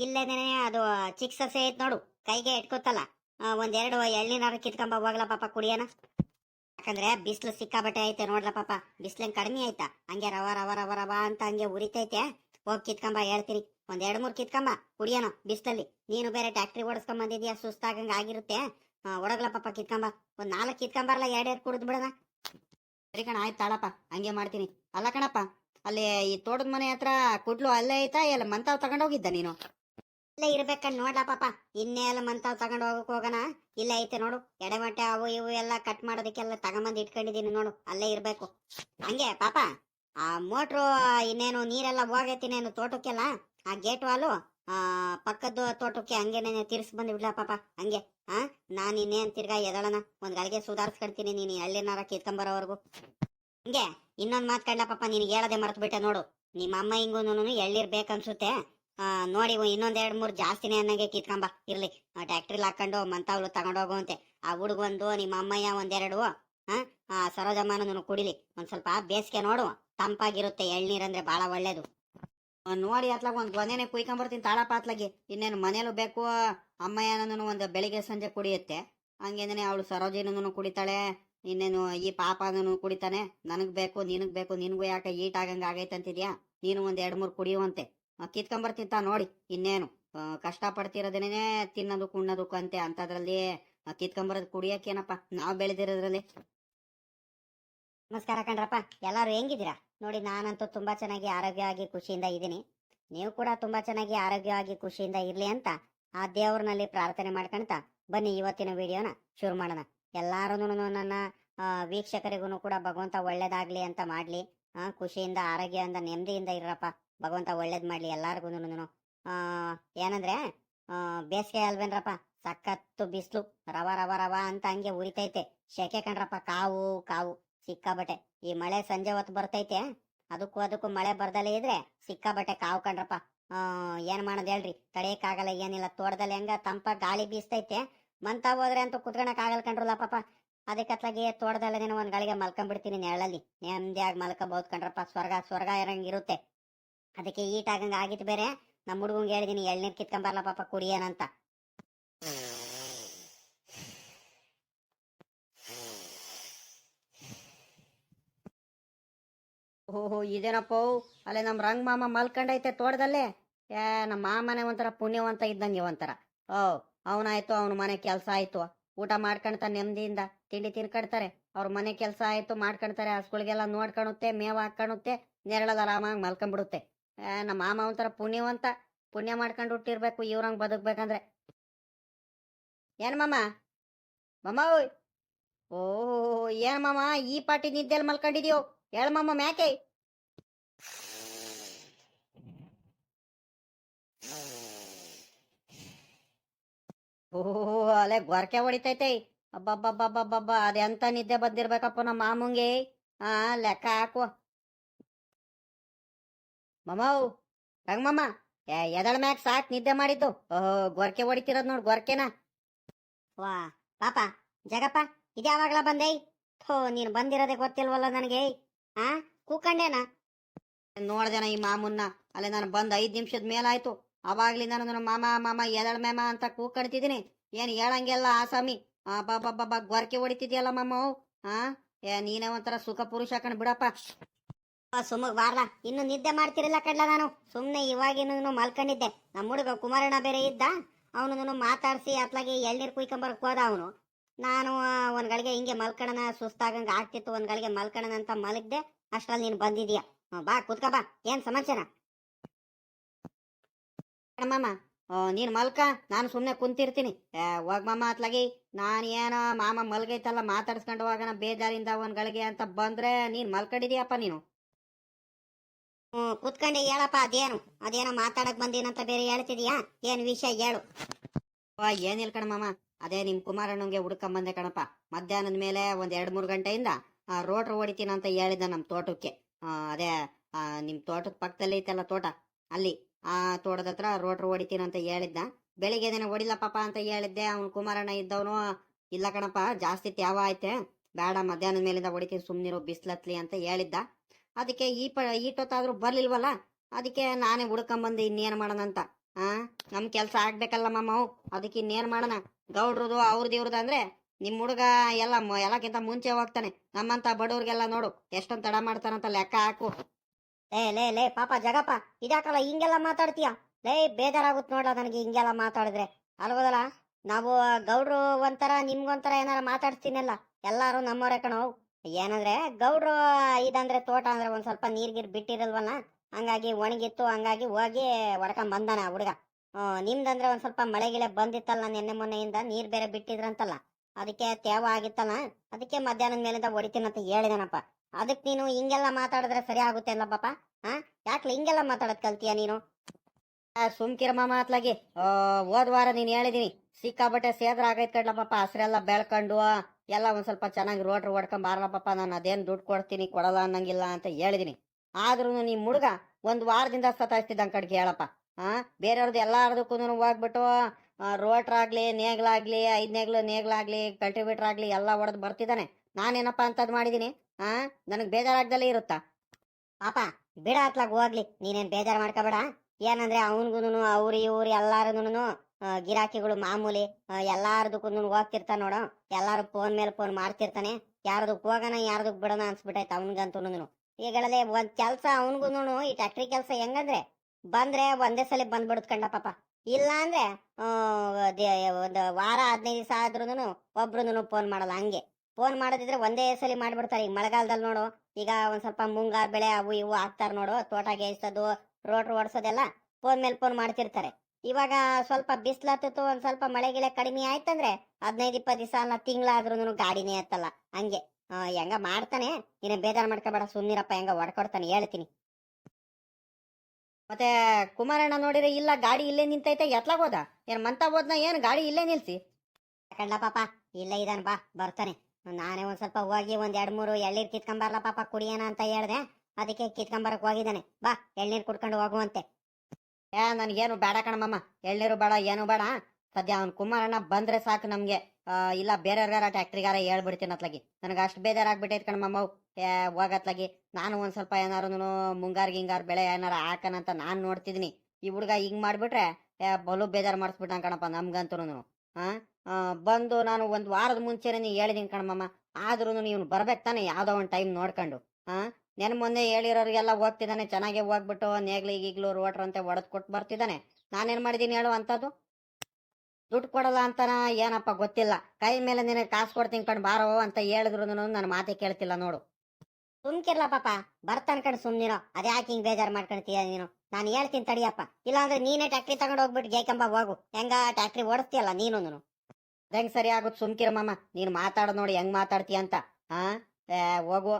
ಇಲ್ಲದೇನೆ ಅದು ಚಿಕ್ಕ ಸಸೆ ಐತ್ ನೋಡು, ಕೈಗೆ ಇಟ್ಕೋತಲ್ಲ ಒಂದೆರಡು ಎಳ್ನೀರಾರು ಕಿತ್ಕೊಂಬ ಹೋಗ್ಲ ಪಾಪ ಕುಡಿಯೋಣ ಯಾಕಂದ್ರೆ ಬಿಸಿಲು ಸಿಕ್ಕಾಬಟ್ಟೆ ಐತೆ ನೋಡ್ಲ ಪಾಪ ಬಿಸಿಲೇನ್ ಕಡಿಮೆ ಆಯ್ತಾ ಹಂಗೆ ರವ ರವ ರವ ರವ ಅಂತ ಹಂಗೆ ಉರಿತೈತೆ. ಹೋಗಿ ಕಿತ್ಕೊಂಬ, ಹೇಳ್ತೀನಿ. ಒಂದ್ ಎರಡು ಮೂರು ಕಿತ್ಕೊಂಬ ಕುಡಿಯೋಣ ಬಿಸ್ತಲ್ಲಿ ನೀನು ಬೇರೆ ಟ್ಯಾಕ್ಟ್ರಿ ಓಡಿಸ್ಕೊಂಡ್ ಬಂದಿದ್ಯಾ? ಸುಸ್ತಾಗಂಗ ಆಗಿರುತ್ತೆ. ಒಡಗ್ಲ ಪಾಪ ಕಿತ್ಕೊಂಬ. ಒಂದ್ ನಾಲ್ಕು ಎರಡು ಎರಡೆರಡು ಕುಡಿದ್ ಬಿಡೋಣ. ಸರಿ ಕಣ, ಆಯ್ತು, ತಾಳಪ್ಪ. ಹಂಗೆ ಮಾಡ್ತೀನಿ. ಅಲ್ಲ ಕಣಪ್ಪ, ಅಲ್ಲಿ ಈ ತೋಟದ ಮನೆ ಹತ್ರ ಕುಡ್ಲು ಅಲ್ಲೇ ಐತಾ? ಎಲ್ಲ ಮಂತಾವ್ ತಗೊಂಡೋಗಿದ್ದ ನೀನು? ಅಲ್ಲೇ ಇರ್ಬೇಕಂಡ್ ನೋಡ್ಲಾ, ಪಾಪ. ಇನ್ನೇ ಎಲ್ಲ ಮಂತಾವ್ ತಗೊಂಡ್ ಹೋಗಕ್ ಹೋಗೋಣ. ಇಲ್ಲೇ ಐತೆ ನೋಡು. ಎಡೆಮಟ್ಟೆ ಅವು ಇವು ಎಲ್ಲ ಕಟ್ ಮಾಡೋದಕ್ಕೆಲ್ಲ ತಗೊಂಬಂದ್ ಇಟ್ಕೊಂಡಿದೀನಿ ನೋಡು. ಅಲ್ಲೇ ಇರ್ಬೇಕು. ಹಂಗೆ, ಪಾಪ. ಆ ಮೋಟ್ರು ಇನ್ನೇನು ನೀರೆಲ್ಲ ಹೋಗೈತಿನೇನು ತೋಟಕ್ಕೆಲ್ಲ? ಆ ಗೇಟ್ ವಾಲು? ಆ ಪಕ್ಕದ ತೋಟಕ್ಕೆ ಹಂಗೇನೇನೆ ತಿರ್ಸ್ ಬಂದು ಬಿಡ್ಲ ಪಾಪ. ಹಂಗೆ ಹಾ ನಾನು ಇನ್ನೇನ್ ತಿರ್ಗಾ ಎದಳನ? ಒಂದ್ ಗಳಿಗೆ ಸುಧಾರಿಸ್ಕೊಳ್ತೀನಿ ನೀನು ಹಳ್ಳಿನಾರ ಕಿತ್ಕೊಂಬರೋವರೆಗೂ. ಹಂಗೆ ಇನ್ನೊಂದು ಮಾತು ಕಡ್ಲ ಪಾಪ ನಿನಗೆ ಹೇಳದೆ ಮರ್ತು ಬಿಟ್ಟೆ ನೋಡು. ನಿಮ್ಮ ಅಮ್ಮ ಹಿಂಗೂನು ಎಳ್ಳಿರ್ ಬೇಕನ್ಸುತ್ತೆ ಆ, ನೋಡಿ ಇನ್ನೊಂದ್ ಎರಡ್ ಮೂರ್ ಜಾಸ್ತಿನೇ ಅನ್ನಂಗೆ ಕಿತ್ಕೊಂಬ. ಇರ್ಲಿ ಟ್ಯಾಕ್ಟ್ರಿಲ್ ಹಾಕೊಂಡು ಮಂತಾವ್ಲು ತಗೊಂಡೋಗುವಂತೆ ಆ ಹುಡುಗೊಂದು ನಿಮ್ಮ ಅಮ್ಮಯ್ಯ ಒಂದೆರಡು ಹಾ ಆ ಸರೋಜಮ್ಮನೂ ಕುಡಿಲಿ. ಒಂದ್ ಸ್ವಲ್ಪ ಬೇಸಿಗೆ ನೋಡು. ತಂಪಾಗಿರುತ್ತೆ ಎಳ್ನೀರಂದ್ರೆ ಬಹಳ ಒಳ್ಳೇದು. ನೋಡಿ ಅತ್ಲಾಗ ಒಂದ್ ಗೊನೆನೆ ಕುಯ್ಕೊಂಬರ್ತೀನಿ ತಾಳಪ್ಪ ಅತ್ಲಾಗಿ ಇನ್ನೇನು ಮನೇಲೂ ಬೇಕು ಅಮ್ಮಯ್ಯನೂ ಒಂದು ಬೆಳಿಗ್ಗೆ ಸಂಜೆ ಕುಡಿಯುತ್ತೆ. ಹಂಗೇನೇ ಅವಳು ಸರೋಜಿನೂ ಕುಡಿತಾಳೆ, ಇನ್ನೇನು ಈ ಪಾಪನೂ ಕುಡಿತಾನೆ. ನನಗ್ ಬೇಕು, ನಿನಗ್ ಬೇಕು, ನಿನಗೂ ಯಾಕೆ ಈಟ್ ಆಗಂಗ ಆಗೈತಂತಿದ್ಯಾ ನೀನು ಒಂದ್ ಎರಡ್ ಮೂರ್ ಕುಡಿಯುವಂತೆ. ಕಿತ್ಕೊಂಬರ್ತೀನಿ ತಾ ನೋಡಿ, ಇನ್ನೇನು. ಕಷ್ಟ ಪಡ್ತಿರೋದೇನೆ ತಿನ್ನೋದು ಕುಣ್ಣೋದಕ್ಕೂ ಅಂತೆ ಅಂತದ್ರಲ್ಲಿ ಕಿತ್ಕೊಂಬರೋದು ಕುಡಿಯಕ್ಕೇನಪ್ಪ? ನಾವ್ ಬೆಳೆದಿರೋದ್ರಲ್ಲಿ. ನಮಸ್ಕಾರ ಕಣ್ರಪ್ಪ. ಎಲ್ಲಾರು ಹೆಂಗಿದ್ದೀರಾ? ನೋಡಿ, ನಾನಂತೂ ತುಂಬಾ ಚೆನ್ನಾಗಿ ಆರೋಗ್ಯವಾಗಿ ಖುಷಿಯಿಂದ ಇದ್ದೀನಿ. ನೀವು ಕೂಡ ತುಂಬಾ ಚೆನ್ನಾಗಿ ಆರೋಗ್ಯವಾಗಿ ಖುಷಿಯಿಂದ ಇರ್ಲಿ ಅಂತ ಆ ದೇವ್ರನಲ್ಲಿ ಪ್ರಾರ್ಥನೆ ಮಾಡ್ಕೊಂತ ಬನ್ನಿ ಇವತ್ತಿನ ವಿಡಿಯೋನ ಶುರು ಮಾಡೋಣ. ಎಲ್ಲರೂ ನನ್ನ ವೀಕ್ಷಕರಿಗೂ ಕೂಡ ಭಗವಂತ ಒಳ್ಳೇದಾಗ್ಲಿ ಅಂತ ಮಾಡ್ಲಿ. ಖುಷಿಯಿಂದ, ಆರೋಗ್ಯದಿಂದ, ನೆಮ್ಮದಿಯಿಂದ ಇರಪ್ಪ ಭಗವಂತ ಒಳ್ಳೇದ್ ಮಾಡ್ಲಿ ಎಲ್ಲರಿಗೂ ಏನಂದ್ರೆ ಬೇಸಿಗೆ ಅಲ್ವೇನ್ರಪ್ಪ, ಸಖತ್ತು ಬಿಸ್ಲು, ರವ ರವ ರವ ಅಂತ ಹಂಗೆ ಉರಿತೈತೆ. ಶೆಕೆ ಕಣ್ರಪ್ಪ, ಕಾವು ಕಾವು ಸಿಕ್ಕಾಬಟ್ಟೆ ಈ ಮಳೆ ಸಂಜೆ ಹೊತ್ತು ಬರ್ತೈತೆ, ಅದಕ್ಕೂ ಅದಕ್ಕೂ ಮಳೆ ಬರ್ದಲ್ಲೇ ಇದ್ರೆ ಸಿಕ್ಕಾಬಟ್ಟೆ ಕಾವು ಕಂಡ್ರಪ್ಪ. ಏನ್ ಮಾಡೋದ್ ಹೇಳ್ರಿ? ತಡೆಯಕ್ಕಾಗಲ್ಲ, ಏನಿಲ್ಲ. ತೋಟದಲ್ಲಿ ಹೆಂಗ ತಂಪ ಗಾಳಿ ಬೀಸ್ತೈತೆ ಮಂತ ಹೋದ್ರೆ ಅಂತೂ ಕುತ್ಕೊಳಕ್ ಆಗಲ್ ಕಂಡ್ರಲ್ಲ ಪಾಪ ಅದಕ್ಕತ್ಲಾಗಿ ನೀನು ಒಂದ್ ಗಾಳಿಗೆ ಮಲ್ಕೊಂಡ್ಬಿಡ್ತೀನಿ ನೆರಳಲ್ಲಿ. ನೆಮ್ಮದಿಯಾಗಿ ಮಲ್ಕೋಬಹುದು ಕಂಡ್ರಪ್ಪ. ಸ್ವರ್ಗ ಸ್ವರ್ಗ ಇರಂಗಿರುತ್ತೆ ಅದಕ್ಕೆ ಈಟ್ ಆಗಂಗ ಆಗಿತ್ತು ಬೇರೆ ನಮ್ಮ ಹುಡುಗಂಗೆ ಹೇಳಿದೀನಿ, ಎಳ್ನೀರ್ ಕಿತ್ಕೊಂಬರ್ಲ ಪಾಪ ಕುಡಿಯೇನಂತ ಓಹೋ, ಇದೇನಪ್ಪ? ಅಲ್ಲೇ ನಮ್ಮ ರಂಗ್ ಮಾಮ ಮಲ್ಕಂಡೈತೆ ತೋಟದಲ್ಲೇ. ಏ ನಮ್ಮ ಮಾಮನೆ ಒಂಥರ ಪುಣ್ಯವಂತ ಇದ್ದಂಗೆ ಒಂಥರ. ಓ ಅವನಾಯ್ತು ಅವನ ಮನೆ ಕೆಲಸ ಆಯ್ತು. ಊಟ ಮಾಡ್ಕೊಂತ ನೆಮ್ಮದಿಯಿಂದ ತಿಂಡಿ ತಿನ್ಕೊಡ್ತಾರೆ ಅವ್ರ ಮನೆ ಕೆಲಸ ಆಯ್ತು ಮಾಡ್ಕೊಳ್ತಾರೆ ಹಸ್ಗಳಿಗೆಲ್ಲ ನೋಡ್ಕೊಳುತ್ತೆ ಮೇವ್ ಹಾಕೊಳುತ್ತೆ ನೆರಳದ ಆರಾಮಾಗಿ ಮಲ್ಕೊಂಡ್ಬಿಡುತ್ತೆ ನಮ್ಮ ಮಾಮ ಒಂಥರ ಪುಣ್ಯವಂತ. ಪುಣ್ಯ ಮಾಡ್ಕೊಂಡು ಹುಟ್ಟಿರ್ಬೇಕು ಇವ್ರಂಗ್ ಬದುಕ್ಬೇಕಂದ್ರೆ. ಏನ್ ಮಾಮ? ಮಾಮ ಓಹೋ, ಏನ್ ಮಾಮ? ಈ ಪಾಟಿ ನಿದ್ದೆಲ್ ಮಲ್ಕೊಂಡಿದ್ಯೋ? ಹೇಳ್ ಮಾಮ ಮ್ಯಾಕೆ? ಓಹೋ ಅಲೆ ಗೊರಕೆ ಹೊಡಿತೈತೆ. ಅಬ್ಬಬ್ಬಬ್ಬಬ್ಬಬ್ಬ ಅದೆಂತ ನಿದ್ದೆ ಬಂದಿರ್ಬೇಕಪ್ಪ ನಮ್ಮ ಮಾಮುಂಗೆ. ಆ, ಲೆಕ್ಕ ಹಾಕುವ ಮಮ್ಮವು ಹೆಂಗ್ ಮಮ್ಮ ಏ, ಎದಳ ಮ್ಯಾಕ್ ಸಾಕ್ ನಿದ್ದೆ ಮಾಡಿದ್ದು? ಓಹೋ ಗೊರಕೆ ಹೊಡಿತಿರೋದ್ ನೋಡ್ ಗೊರಕೆನ ವಾ, ಪಾಪ, ಜಗಪ್ಪ, ಇದ್ಯಾವಾಗ್ಲ ಬಂದೆ? ಥೋ, ನೀನು ಬಂದಿರೋದೇ ಗೊತ್ತಿಲ್ವಲ್ಲ ನನಗೆ. ಆ? ಕೂಕಂಡೇನ? ನೋಡ್ದೇನ ಈ ಮಾಮುನ್ನ? ಅಲ್ಲಿ ನಾನು ಬಂದ್ ಐದ್ ನಿಮಿಷದ ಮೇಲಾಯ್ತು. ಅವಾಗ್ಲಿಂದ ನನ್ನ ಮಾಮ ಮಾಮ, ಎದಳ ಮೇಮ ಅಂತ ಕೂಕಂಡ್ತಿದ್ದೀನಿ. ಏನ್ ಹೇಳಂಗೆಲ್ಲ ಆಸಾಮಿ ಆ ಬಾಬಾ ಗೊರಕೆ ಹೊಡಿತಿದ್ಯಲ್ಲ ಮಾಮ ಅವು? ಆ? ಏ, ನೀನೇ ಒಂಥರ ಸುಖ ಪುರುಷ ಕಣ್, ಬಿಡಪ್ಪ. ಸುಮಗ್ ಬಾರ್ಲ ಇನ್ನು ನಿದ್ದೆ ಮಾಡ್ತಿರಲಿಲ್ಲ ಕಡ್ಲ ನಾನು. ಸುಮ್ನೆ ಇವಾಗಿನ್ನು ಮಲ್ಕೊಂಡಿದ್ದೆ. ನಮ್ಮ ಹುಡುಗ ಕುಮಾರಣ್ಣ ಬೇರೆ ಇದ್ದ. ಅವನು ಮಾತಾಡ್ಸಿ, ಅತ್ಲಾಗಿ ಎಳ್ನೀರ್ ಕುಯ್ಕೊಂಬರಕ್ ಹೋದ ಅವನು. ನಾನು ಒಂದ್ ಗಳಿಗೆ ಹಿಂಗೆ ಮಲ್ಕಣನ ಸುಸ್ತಾಗಂಗ ಆಗ್ತಿತ್ತು ಒಂದ್ ಗಳಿಗೆ ಮಲ್ಕಣನ ಅಂತ ಮಲಗ್ದೆ ಅಷ್ಟ್ರಲ್ಲಿ ನೀನ್ ಬಂದಿದ್ಯಾ. ಬಾ ಕೂತ್ಕ ಬಾ. ಏನ್ ಸಮಾಚಾರ? ಮಾಮ ನೀನು ಮಲ್ಕ ನಾನು ಸುಮ್ನೆ ಕುಂತಿರ್ತೀನಿ. ಹೋಗ ಮಾಮ ಅತ್ಲಾಗಿ. ನಾನ್ ಏನ ಮಾಮ ಮಲ್ಗೈತಲ್ಲ ಮಾತಾಡ್ಸ್ಕೊಂಡು ಹೋಗೋಣ ಬೇಜಾರಿಂದ ಒಂದ್ ಗಳಿಗೆ ಅಂತ ಬಂದ್ರೆ ನೀನ್ ಮಲ್ಕೊಂಡಿದ್ಯಪ್ಪ ನೀನು. ಹ್ಮ್ ಕೂತ್ಕೊಂಡೆ ಹೇಳಪ್ಪ ಅದೇನು? ಅದೇನೋ ಮಾತಾಡಕ್ ಬಂದೀನಂತ ಬೇರೆ ಹೇಳ್ತಿದ್ಯಾ? ಏನ್ ವಿಷಯ ಹೇಳು. ಏನಿಲ್ಲ ಕಣ ಮಾಮ. ಅದೇ ನಿಮ್ ಕುಮಾರಣ್ಣಂಗೆ ಹುಡ್ಕೊಂಬಂದೆ ಕಣಪ್ಪ. ಮಧ್ಯಾಹ್ನದ ಮೇಲೆ ಒಂದ್ ಎರಡ್ ಮೂರ್ ಗಂಟೆಯಿಂದ, ಆ, ರೋಟ್ರ್ ಹೊಡಿತೀನಿ ಅಂತ ಹೇಳಿದ ನಮ್ ತೋಟಕ್ಕೆ. ಅದೇ ನಿಮ್ಮ ನಿಮ್ ತೋಟದ ಪಕ್ಕದಲ್ಲಿ ಐತಲ್ಲ ತೋಟ? ಅಲ್ಲಿ, ಆ ತೋಟದ ಹತ್ರ ರೋಟ್ರ್ ಹೊಡಿತೀನಿ ಅಂತ ಹೇಳಿದ್ದ. ಬೆಳಿಗ್ಗೆ ದಿನ ಹೊಡಿಲ್ಲ ಪಾಪ ಅಂತ ಹೇಳಿದ್ದೆ. ಅವ್ನು ಕುಮಾರಣ್ಣ ಇದ್ದವನು, ಇಲ್ಲ ಕಣಪ್ಪ, ಜಾಸ್ತಿ ತ್ಯಾವ ಐತೆ ಬೇಡ, ಮಧ್ಯಾಹ್ನದ ಮೇಲಿಂದ ಹೊಡಿತೀನಿ ಸುಮ್ನಿರು ಬಿಸ್ಲತ್ಲಿ ಅಂತ ಹೇಳಿದ್ದ. ಅದಕ್ಕೆ ಈ ಪ ಈಟೊತ್ತಾದ್ರೂ ಬರ್ಲಿಲ್ವಲ್ಲ? ಅದಕ್ಕೆ ನಾನೇ ಹುಡ್ಕೊಂಬಂದು ಇನ್ನೇನ್ ಮಾಡೋಣ ಅಂತ, ಆ? ನಮ್ ಕೆಲ್ಸ ಆಗ್ಬೇಕಲ್ಲ ಮಾಮ ಅವು. ಅದಕ್ಕೆ ಇನ್ನೇನ್ ಮಾಡೋಣ? ಗೌಡ್ರದು ಅವ್ರದ್ದು ಇವ್ರದ್ದು ಅಂದ್ರೆ ನಿಮ್ ಹುಡುಗ ಎಲ್ಲ ಎಲ್ಲಕ್ಕಿಂತ ಮುಂಚೆ ಹೋಗ್ತಾನೆ. ನಮ್ಮಂತ ಬಡವ್ರಿಗೆಲ್ಲ ನೋಡು, ಎಷ್ಟೊಂದ್ ತಡ ಮಾಡ್ತಾನಂತ ಲೆಕ್ಕ ಹಾಕು. ಲೇ ಲೇ ಲೇ, ಪಾಪ ಜಗಪ್ಪ ಇದಾಕಲ್ಲ ಹಿಂಗೆಲ್ಲ ಮಾತಾಡ್ತೀಯ? ಲೇ ಬೇಜಾರಾಗುತ್ತೆ ನೋಡ್ಲ ನನಗೆ ಹಿಂಗೆಲ್ಲ ಮಾತಾಡಿದ್ರೆ. ಅಲ್ವದಲ್ಲ ನಾವು ಗೌಡ್ರು ಒಂಥರ, ನಿಮ್ಗೊಂಥರ ಏನಾರ ಮಾತಾಡ್ತೀನಲ್ಲ ಎಲ್ಲಾರು ನಮ್ಮವ್ರೆ ಕಣೋ. ಏನಂದ್ರೆ, ಗೌಡ್ರು ಇದಂದ್ರೆ ತೋಟ ಅಂದ್ರೆ ಒಂದ್ ಸ್ವಲ್ಪ ನೀರ್ ಗೀರ್ ಬಿಟ್ಟಿರಲ್ವಲ್ಲ, ಹಂಗಾಗಿ ಒಣಗಿತ್ತು, ಹಂಗಾಗಿ ಹೋಗಿ ಹೊಡ್ಕೊಂಡ್ ಬಂದಾನ ಹುಡುಗ. ನಿಮ್ದಂದ್ರೆ ಒಂದ್ ಸ್ವಲ್ಪ ಮಳೆ ಗಿಳೆ ಬಂದಿತ್ತಲ್ಲ ನಿನ್ನೆ ಮೊನ್ನೆಯಿಂದ, ನೀರ್ ಬೇರೆ ಬಿಟ್ಟಿದ್ರಂತಲ್ಲ. ಅದಕ್ಕೆ ತೇವ ಆಗಿತ್ತಲ್ಲ, ಅದಕ್ಕೆ ಮಧ್ಯಾಹ್ನದ ಮೇಲಿಂದ ಹೊಡಿತೀನಂತ ಹೇಳಿದನಪ್ಪ. ಅದಕ್ ನೀನು ಹಿಂಗೆಲ್ಲ ಮಾತಾಡಿದ್ರೆ ಸರಿ ಆಗುತ್ತೆ ಅಲ್ಲ ಪಾಪ? ಹಾ ಯಾಕ್ಲೆ ಹಿಂಗೆಲ್ಲ ಮಾತಾಡೋದ್ ಕಲ್ತೀಯ ನೀನು? ಸುಮ್ಕಿರಮ್ಮ ಮಾತ್ಲಾಗಿ ಹೋದ್ ವಾರ ನೀನ್ ಹೇಳಿದೀನಿ ಸಿಕ್ಕಾಬಟ್ಟೆ ಸೇದ್ರ ಆಗೈತ್ ಕಡ್ಲ ಪಾಪ ಹಸ್ರೆಲ್ಲ ಬೆಳ್ಕೊಂಡು, ಎಲ್ಲ ಒಂದ್ ಸ್ವಲ್ಪ ಚೆನ್ನಾಗಿ ರೋಡ್ರ್ ಹೊಡ್ಕೊಂಡ್ ಬಾರಲ್ಲ ಪಾಪ, ನಾನು ಅದೇನ್ ದುಡ್ಡು ಕೊಡ್ತೀನಿ, ಕೊಡಲ್ಲ ಅನ್ನಂಗಿಲ್ಲ ಅಂತ ಹೇಳಿದೀನಿ. ಆದ್ರೂ ನೀನ್ ಹುಡುಗ, ಒಂದ್ ವಾರದಿಂದ ಸತಾಯಿಸ್ತಿದ್ದಂಗ್ ಕಡ್ಗೆ ಹೇಳಪ್ಪ. ಆ ಬೇರೆಯವ್ರದ್ದು ಎಲ್ಲಾರ್ದಕ್ಕೂ ಹೋಗ್ಬಿಟ್ಟು ರೋಟ್ರ್ ಆಗ್ಲಿ ನೇಗ್ಲಾಗ್ಲಿ ಐದ್ ನೇಗ್ಲು ನೇಗ್ಲಾಗ್ಲಿ ಕಲ್ಟಿವೇಟರ್ ಆಗ್ಲಿ ಎಲ್ಲ ಹೊಡೆದ್ ಬರ್ತಿದ್ದಾನೆ ನಾನೇನಪ್ಪ ಅಂತದ್ ಮಾಡಿದೀನಿ? ಆ, ನನಗ್ ಬೇಜಾರಾಗ್ದಲ್ಲಿ ಇರುತ್ತಾ? ಪಾಪ, ಬಿಡ ಅತ್ಲಾಗ ಹೋಗ್ಲಿ, ನೀನೇನ್ ಬೇಜಾರ್ ಮಾಡ್ಕೋಬೇಡ. ಏನಂದ್ರೆ ಅವನ್ಗುನು ಅವ್ರು ಇವ್ರು ಎಲ್ಲಾರುನು ಗಿರಾಕಿಗಳು ಮಾಮೂಲಿ ಎಲ್ಲಾರ್ದಕ್ಕೂ ಹೋಗ್ತಿರ್ತಾನ ನೋಡು. ಎಲ್ಲಾರು ಫೋನ್ ಮೇಲೆ ಫೋನ್ ಮಾಡ್ತಿರ್ತಾನೆ. ಯಾರ್ದಕ್ ಹೋಗೋಣ, ಯಾರ್ದಕ್ ಬಿಡೋಣ ಅನ್ಸ್ಬಿಟ್ಟೈತೆ ಅವನ್ಗಂತೂ ಈಗಳಲ್ಲೇ ಒಂದ್ ಕೆಲ್ಸ ಅವನ್ಗುನು ಈ ಟ್ಯಾಕ್ಟ್ರಿ ಕೆಲ್ಸ ಹೆಂಗಂದ್ರೆ ಬಂದ್ರೆ ಒಂದೇ ಸಲ ಬಂದ್ಬಿಡುತ್ ಕಂಡ ಪಾಪ. ಇಲ್ಲ ಅಂದ್ರೆ ಒಂದು ವಾರ, ಹದಿನೈದು ದಿವಸ ಆದ್ರೂನು ಒಬ್ರುನು ಫೋನ್ ಮಾಡಲ್ಲ, ಹಂಗೆ. ಫೋನ್ ಮಾಡೋದಿದ್ರೆ ಒಂದೇ ಸಲ ಮಾಡ್ಬಿಡ್ತಾರೆ. ಈಗ ಮಳೆಗಾಲದಲ್ಲಿ ನೋಡು, ಈಗ ಒಂದ್ ಸ್ವಲ್ಪ ಮುಂಗಾರ ಬೆಳೆ ಅವು ಇವು ಹಾಕ್ತಾರ ನೋಡು, ತೋಟ ಗೇಯಿಸೋದು ರೋಟ್ರ್ ಓಡಿಸೋದೆಲ್ಲ ಫೋನ್ ಮೇಲೆ ಫೋನ್ ಮಾಡ್ತಿರ್ತಾರೆ. ಇವಾಗ ಸ್ವಲ್ಪ ಬಿಸ್ಲತ್ತು ಒಂದ್ ಸ್ವಲ್ಪ ಮಳೆ ಗಿಳೆ ಕಡಿಮೆ ಆಯ್ತಂದ್ರೆ ಹದಿನೈದು, ಇಪ್ಪತ್ತು ದಿವಸ ಅಲ್ಲ ತಿಂಗಳಾದ್ರೂ ಗಾಡಿನೇ ಎತ್ತಲ್ಲ, ಹಂಗೆ. ಹೆಂಗ ಮಾಡ್ತಾನೆ, ಇನ್ನ ಬೇಜಾರ್ ಮಾಡ್ಕೋಬೇಡ, ಸುಮ್ನಿರಪ್ಪ, ಹೆಂಗ ಹೊಡ್ಕೊಡ್ತಾನೆ ಹೇಳ್ತೀನಿ. ಮತ್ತೆ ಕುಮಾರಣ್ಣ ನೋಡಿದ್ರೆ ಇಲ್ಲ ಗಾಡಿ ಇಲ್ಲೇ ನಿಂತೈತೆ ಎತ್ಲಾಗ ಹೋದ? ಏನ್ ಮಂತ ಹೋದ್ನ ಏನ್ ಗಾಡಿ ಇಲ್ಲೇ ನಿಲ್ಸಿ? ಯಾಕಂಡ್ಲ ಪಾಪ ಇಲ್ಲೇ ಇದಾನ ಬಾ ಬರ್ತಾನೆ. ನಾನೇ ಒಂದ್ ಸ್ವಲ್ಪ ಹೋಗಿ ಒಂದ್ ಎರಡ್ ಮೂರು ಎಳ್ಳೀರ್ ಕಿತ್ಕೊಂಬರ್ಲ ಪಾಪ ಕುಡಿಯೋಣ ಅಂತ ಹೇಳ್ದೆ. ಅದಕ್ಕೆ ಕಿತ್ಕೊಂಬರಕ್ ಹೋಗಿದ್ದಾನೆ. ಬಾ ಎಳ್ನೀರ್ ಕುಡ್ಕೊಂಡು ಹೋಗುವಂತೆ. ಏ ನನ್ಗೇನು ಬೇಡ ಕಣಮ್ಮ ಎಳ್ನೀರು ಬೇಡ ಏನು ಬೇಡ. ಸದ್ಯ ಅವ್ನ್ ಕುಮಾರಣ್ಣ ಬಂದ್ರೆ ಸಾಕು ನಮ್ಗೆ. ಇಲ್ಲ ಬೇರೆಯವ್ರಿಗಾರ ಟ್ಯಾಕ್ಟ್ರಿಗಾರ ಹೇಳ್ಬಿಡ್ತೀನಿ ಅತ್ಲಾಗಿ. ನನಗೆ ಅಷ್ಟು ಬೇಜಾರಾಗ್ಬಿಟ್ಟೈತೆ ಕಣಮ್ಮಮ್ಮ ಏ, ಹೋಗತ್ಲಾಗಿ. ನಾನು ಒಂದ್ ಸ್ವಲ್ಪ ಏನಾರು ಮುಂಗಾರ್ ಗಿಂಗಾರ್ ಬೆಳೆ ಏನಾರ ಹಾಕನಂತ ನಾನ್ ನೋಡ್ತಿದ್ದೀನಿ ಈ ಹುಡುಗ ಹಿಂಗ್ ಮಾಡ್ಬಿಟ್ರೆ ಬಲು ಬೇಜಾರ್ ಮಾಡಿಸ್ಬಿಟ್ಟ ಕಣಪ್ಪ ನಮ್ಗಂತೂ ಹಾ ಬಂದು ನಾನು ಒಂದ್ ವಾರದ ಮುಂಚೆನೇ ನೀ ಹೇಳಿದೀನಿ ಕಣಮ್ಮ ಆದ್ರೂ ಇವ್ನು ಬರ್ಬೇಕು ತಾನೆ ಯಾವ್ದೋ ಒಂದ್ ಟೈಮ್ ನೋಡ್ಕೊಂಡು. ಹಾ ನೆನ್ ಮೊನ್ನೆ ಹೇಳಿರೋರಿಗೆಲ್ಲ ಹೋಗ್ತಿದ್ದಾನೆ ಚೆನ್ನಾಗೆ ಹೋಗ್ಬಿಟ್ಟು ನೇಗ್ಲಿ ಗೀಗ್ಲು ರೋಟ್ರ್ ಅಂತ ಒಡೆದ್ ಕೊಟ್ಟು ಬರ್ತಿದ್ದಾನೆ ನಾನೇನ್ ಮಾಡಿದೀನಿ ಹೇಳು ಅಂತದ್ದು? ದುಡ್ಡು ಕೊಡಲ್ಲ ಅಂತಾನ ಏನಪ್ಪ ಗೊತ್ತಿಲ್ಲ. ಕೈ ಮೇಲೆ ನಿನಗೆ ಕಾಸು ಕೊಡ್ತೀನಿ ಕಣ್ ಬಾರೋ ಅಂತ ಹೇಳಿದ್ರು ನನ್ನ ಮಾತೆ ಕೇಳ್ತಿಲ್ಲ ನೋಡು. ಸುಮ್ಕಿರ್ಲ ಪಾಪ. ಬರ್ತಾನ ಕಣ್ ಸುಮ್ನಿರೋ. ಅದ್ಯಾಕೆ ಹಿಂಗ್ ಬೇಜಾರ್ ಮಾಡ್ಕೊಂತೀಯ ನೀನು? ನಾನು ಹೇಳ್ತೀನಿ ತಡಿಯಪ್ಪ. ಇಲ್ಲಾಂದ್ರೆ ನೀನೇ ಟ್ಯಾಕ್ಟ್ರಿ ತಗೊಂಡ್ ಹೋಗ್ಬಿಟ್ಟು ಗೇಕಂಬ ಹೋಗು. ಹೆಂಗ ಟ್ಯಾಕ್ಟ್ರಿ ಓಡಿಸ್ತೀಯಲ್ಲ ನೀನು ಹೆಂಗ್ ಸರಿ ಆಗುತ್ತೆ ಸುಮ್ಕಿರಮ್ಮಮ್ಮ ನೀನು ಮಾತಾಡೋ ನೋಡಿ ಹೆಂಗ್ ಮಾತಾಡ್ತೀಯ ಅಂತ. ಹಾ ಹೋಗು.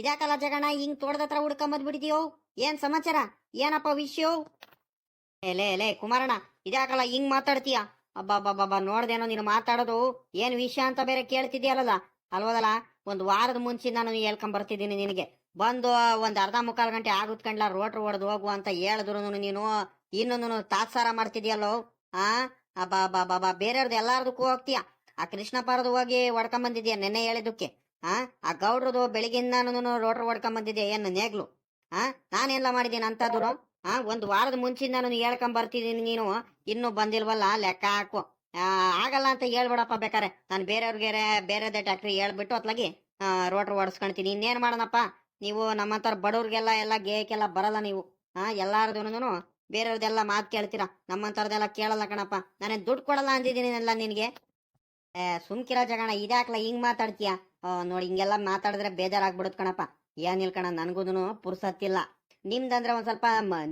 ಇದ್ಯಾಕಲ್ಲ ಜಗಣ ಹಿಂಗ್ ತೋಟದ ಹತ್ರ ಹುಡ್ಕೊಂಬಂದ್ಬಿಟ್ಟಿದ್ಯೋ ಏನ್ ಸಮಾಚಾರ? ಏನಪ್ಪ ವಿಷಯ ಎಲೆ ಎಲೆ ಕುಮಾರಣ್ಣ, ಇದ್ಯಾಕಲ್ಲ ಹಿಂಗ್ ಮಾತಾಡ್ತೀಯ? ಅಬ್ಬಬ್ಬಬ್ಬ ನೋಡ್ದೇನೋ ನೀನು ಮಾತಾಡೋದು. ಏನ್ ವಿಷಯ ಅಂತ ಬೇರೆ ಕೇಳ್ತಿದ್ಯಲ್ಲ ಅಲ್ವದಲ್ಲ? ಒಂದು ವಾರದ ಮುಂಚೆ ನಾನು ಹೇಳ್ಕೊಂಡ್ ಬರ್ತಿದ್ದೀನಿ ನಿನಗೆ. ಬಂದು ಒಂದು ಅರ್ಧ ಮುಕ್ಕಾಲ್ ಗಂಟೆ ಆಗುತ್ಕಂಡ್ಲ ರೋಟ್ರ್ ಹೊಡೆದು ಹೋಗು ಅಂತ ಹೇಳಿದ್ರು ನೀನು. ಇನ್ನೊಂದು ತಾತ್ಸಾರ ಮಾಡ್ತಿದ್ಯಲ್ಲೋ? ಆ? ಬಾ ಬಾ ಬಾ ಬೇರೆಯವ್ರದ್ದು ಎಲ್ಲಾರ್ದಕ್ಕೂ ಹೋಗ್ತೀಯ. ಆ ಕೃಷ್ಣಪ್ಪರದು ಹೋಗಿ ಹೊಡ್ಕೊಂಡ್ ಬಂದಿದ್ಯಾ ನೆನ್ನೆ ಹೇಳಿದಕ್ಕೆ ಆ? ಆ ಗೌಡ್ರದು ಬೆಳಿಗ್ಗಿಂದ ರೋಟ್ರ್ ಹೊಡ್ಕೊಂಡ್ ಬಂದಿದ್ಯಾ ಏನು ನೇಗ್ಲು? ಆ? ನಾನೆಲ್ಲ ಮಾಡಿದ್ದೀನಿ ಅಂತದ್ರು ಆ? ಒಂದು ವಾರದ ಮುಂಚಿಂದ ನಾನು ಹೇಳ್ಕೊಂಡ್ ಬರ್ತಿದ್ದೀನಿ ನೀನು. ಇನ್ನೂ ಬಂದಿಲ್ವಲ್ಲ? ಲೆಕ್ಕ ಹಾಕು. ಆಗಲ್ಲ ಅಂತ ಹೇಳ್ಬಿಡಪ್ಪ ಬೇಕಾರೆ. ನಾನು ಬೇರೆಯವ್ರಿಗೆ ಬೇರೆದೇ ಟ್ಯಾಕ್ಟ್ರಿ ಹೇಳ್ಬಿಟ್ಟು ಅತ್ಲಾಗಿ ರೋಟ್ರ್ ಓಡಿಸ್ಕೊಂತೀನಿ. ಇನ್ನೇನ್ ಮಾಡೋಣಪ್ಪ? ನೀವು ನಮ್ಮಂತರ ಬಡವ್ರಿಗೆಲ್ಲ ಎಲ್ಲ ಗೇಯಕ್ಕೆಲ್ಲ ಬರಲ್ಲ ನೀವು. ಹಾಂ ಎಲ್ಲಾರ್ದು ಬೇರೆಯವ್ರದೆಲ್ಲ ಮಾತು ಕೇಳ್ತೀರಾ? ನಮ್ಮಂತರದೆಲ್ಲ ಕೇಳಲ್ಲ ಕಣಪ್ಪ. ನಾನೇನ್ ದುಡ್ಡು ಕೊಡಲ್ಲ ಅಂದಿದ್ದೀನಿಲ್ಲ ನಿನಗೆ. ಏ, ಸುಮ್ಕಿರೋ ಜಗಣ ಇದಾಕ್ಲ ಹಿಂಗ್ ಮಾತಾಡ್ತೀಯ? ನೋಡಿ ಹಿಂಗೆಲ್ಲ ಮಾತಾಡಿದ್ರೆ ಬೇಜಾರಾಗ್ಬಿಡುತ್ತೆ ಕಣಪ್ಪ. ಏನಿಲ್ಲ ಕಣ ನನ್ಗೂನು ಪುರ್ಸತ್ತಿಲ್ಲ. ನಿಮ್ದಂದ್ರೆ ಒಂದ್ ಸ್ವಲ್ಪ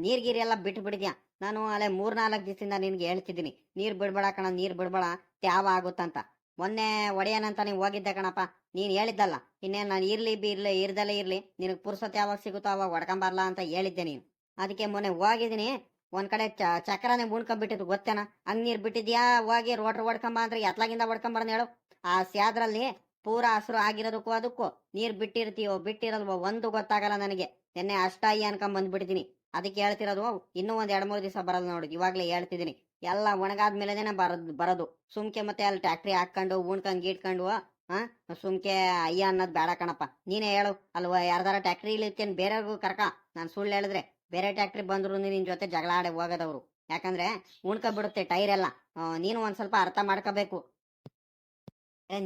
ನೀರ್ ಗೀರ್ ಎಲ್ಲ ಬಿಟ್ಟು ಬಿಡಿದ್ಯಾ? ನಾನು ಅಲ್ಲೇ ಮೂರ್ ನಾಲ್ಕು ದಿವಸದಿಂದ ನಿನ್ಗೆ ಹೇಳ್ತಿದ್ದೀನಿ. ನೀರ್ ಬಿಡ್ಬೇಡ ಕಣ, ನೀರ್ ಬಿಡ್ಬೇಡ, ತ್ಯಾವ ಆಗುತ್ತಂತ. ಮೊನ್ನೆ ಒಡೆಯನಂತ ನೀವು ಹೋಗಿದ್ದೆ ಕಣಪ್ಪ, ನೀನ್ ಹೇಳಿದ್ದಲ್ಲ. ಇನ್ನೇನ್ ನಾನು ಇರ್ಲಿ ಬಿ ಇರ್ಲಿ ಇರ್ದಲ್ಲೇ ಇರ್ಲಿ, ನಿನಗ್ ಪುರ್ಸತ್ ಯಾವಾಗ ಸಿಗುತ್ತೋ ಅವಾಗ ಹೊಡ್ಕೊಂಬರ್ಲಾ ಅಂತ ಹೇಳಿದ್ದೆ ನೀನು. ಅದಕ್ಕೆ ಮೊನ್ನೆ ಹೋಗಿದ್ದೀನಿ, ಒಂದ್ ಕಡೆ ಚಕ್ರನೇ ಮುಣ್ಕೊಂಡ್ಬಿಟ್ಟಿದ್ದು ಗೊತ್ತೇನ? ಹಂಗ್ ನೀರ್ ಬಿಟ್ಟಿದ್ಯಾ? ಹೋಗಿ ರೋಟ್ರ್ ಹೊಡ್ಕೊಂಬ ಅಂದ್ರೆ ಎತ್ಲಾಗಿಂದ ಹೊಡ್ಕೊಂಬರ್ನ ಹೇಳು. ಆ ಸ್ಯಾದ್ರಲ್ಲಿ ಪೂರಾ ಹಸಿರು ಆಗಿರೋದಕ್ಕೂ ಅದಕ್ಕೂ ನೀರ್ ಬಿಟ್ಟಿರ್ತೀಯೋ, ಬಿಟ್ಟಿರಲ್ವೋ, ಒಂದು ಗೊತ್ತಾಗಲ್ಲ ನನಗೆ. ನಿನ್ನೆ ಅಷ್ಟಾಯಿ ಅನ್ಕೊಂಡ್ ಬಂದ್ಬಿಟ್ಟಿದೀನಿ. ಅದಕ್ಕೆ ಹೇಳ್ತಿರೋದು ಇನ್ನೂ ಒಂದ್ ಎರಡ್ ಮೂರು ದಿವಸ ಬರಲ್ಲ ನೋಡಿ, ಇವಾಗ್ಲೇ ಹೇಳ್ತಿದೀನಿ. ಎಲ್ಲ ಒಣಗಾದ್ಮೇಲೆನೆ ಬರೋದು ಬರೋದು. ಸುಮ್ಕೆ ಮತ್ತೆ ಅಲ್ಲಿ ಟ್ಯಾಕ್ಟ್ರಿ ಹಾಕೊಂಡು ಉಣ್ಕಂಡ್, ಗೀಟ್ಕೊಂಡು ಹಾ ಸುಮ್ಕೆ ಅಯ್ಯ ಅನ್ನೋದ್ ಬೇಡ ಕಣಪ್ಪ. ನೀನೇ ಹೇಳು, ಅಲ್ವಾ? ಯಾರ್ದಾರ ಟ್ಯಾಕ್ಟ್ರಿ ಇಲ್ಲಿತ್ತೇನ್ ಬೇರೆಯವ್ರಿಗೂ ಕರ್ಕ. ನಾನ್ ಸುಳ್ಳು ಹೇಳಿದ್ರೆ ಬೇರೆ ಟ್ಯಾಕ್ಟ್ರಿ ಬಂದ್ರು ನಿನ್ ಜೊತೆ ಜಗಳ ಆಡಿ ಹೋಗೋದವ್ರು. ಯಾಕಂದ್ರೆ ಉಣ್ಕ ಬಿಡುತ್ತೆ ಟೈರ್ ಎಲ್ಲ. ನೀನು ಒಂದ್ ಸ್ವಲ್ಪ ಅರ್ಥ ಮಾಡ್ಕೋಬೇಕು.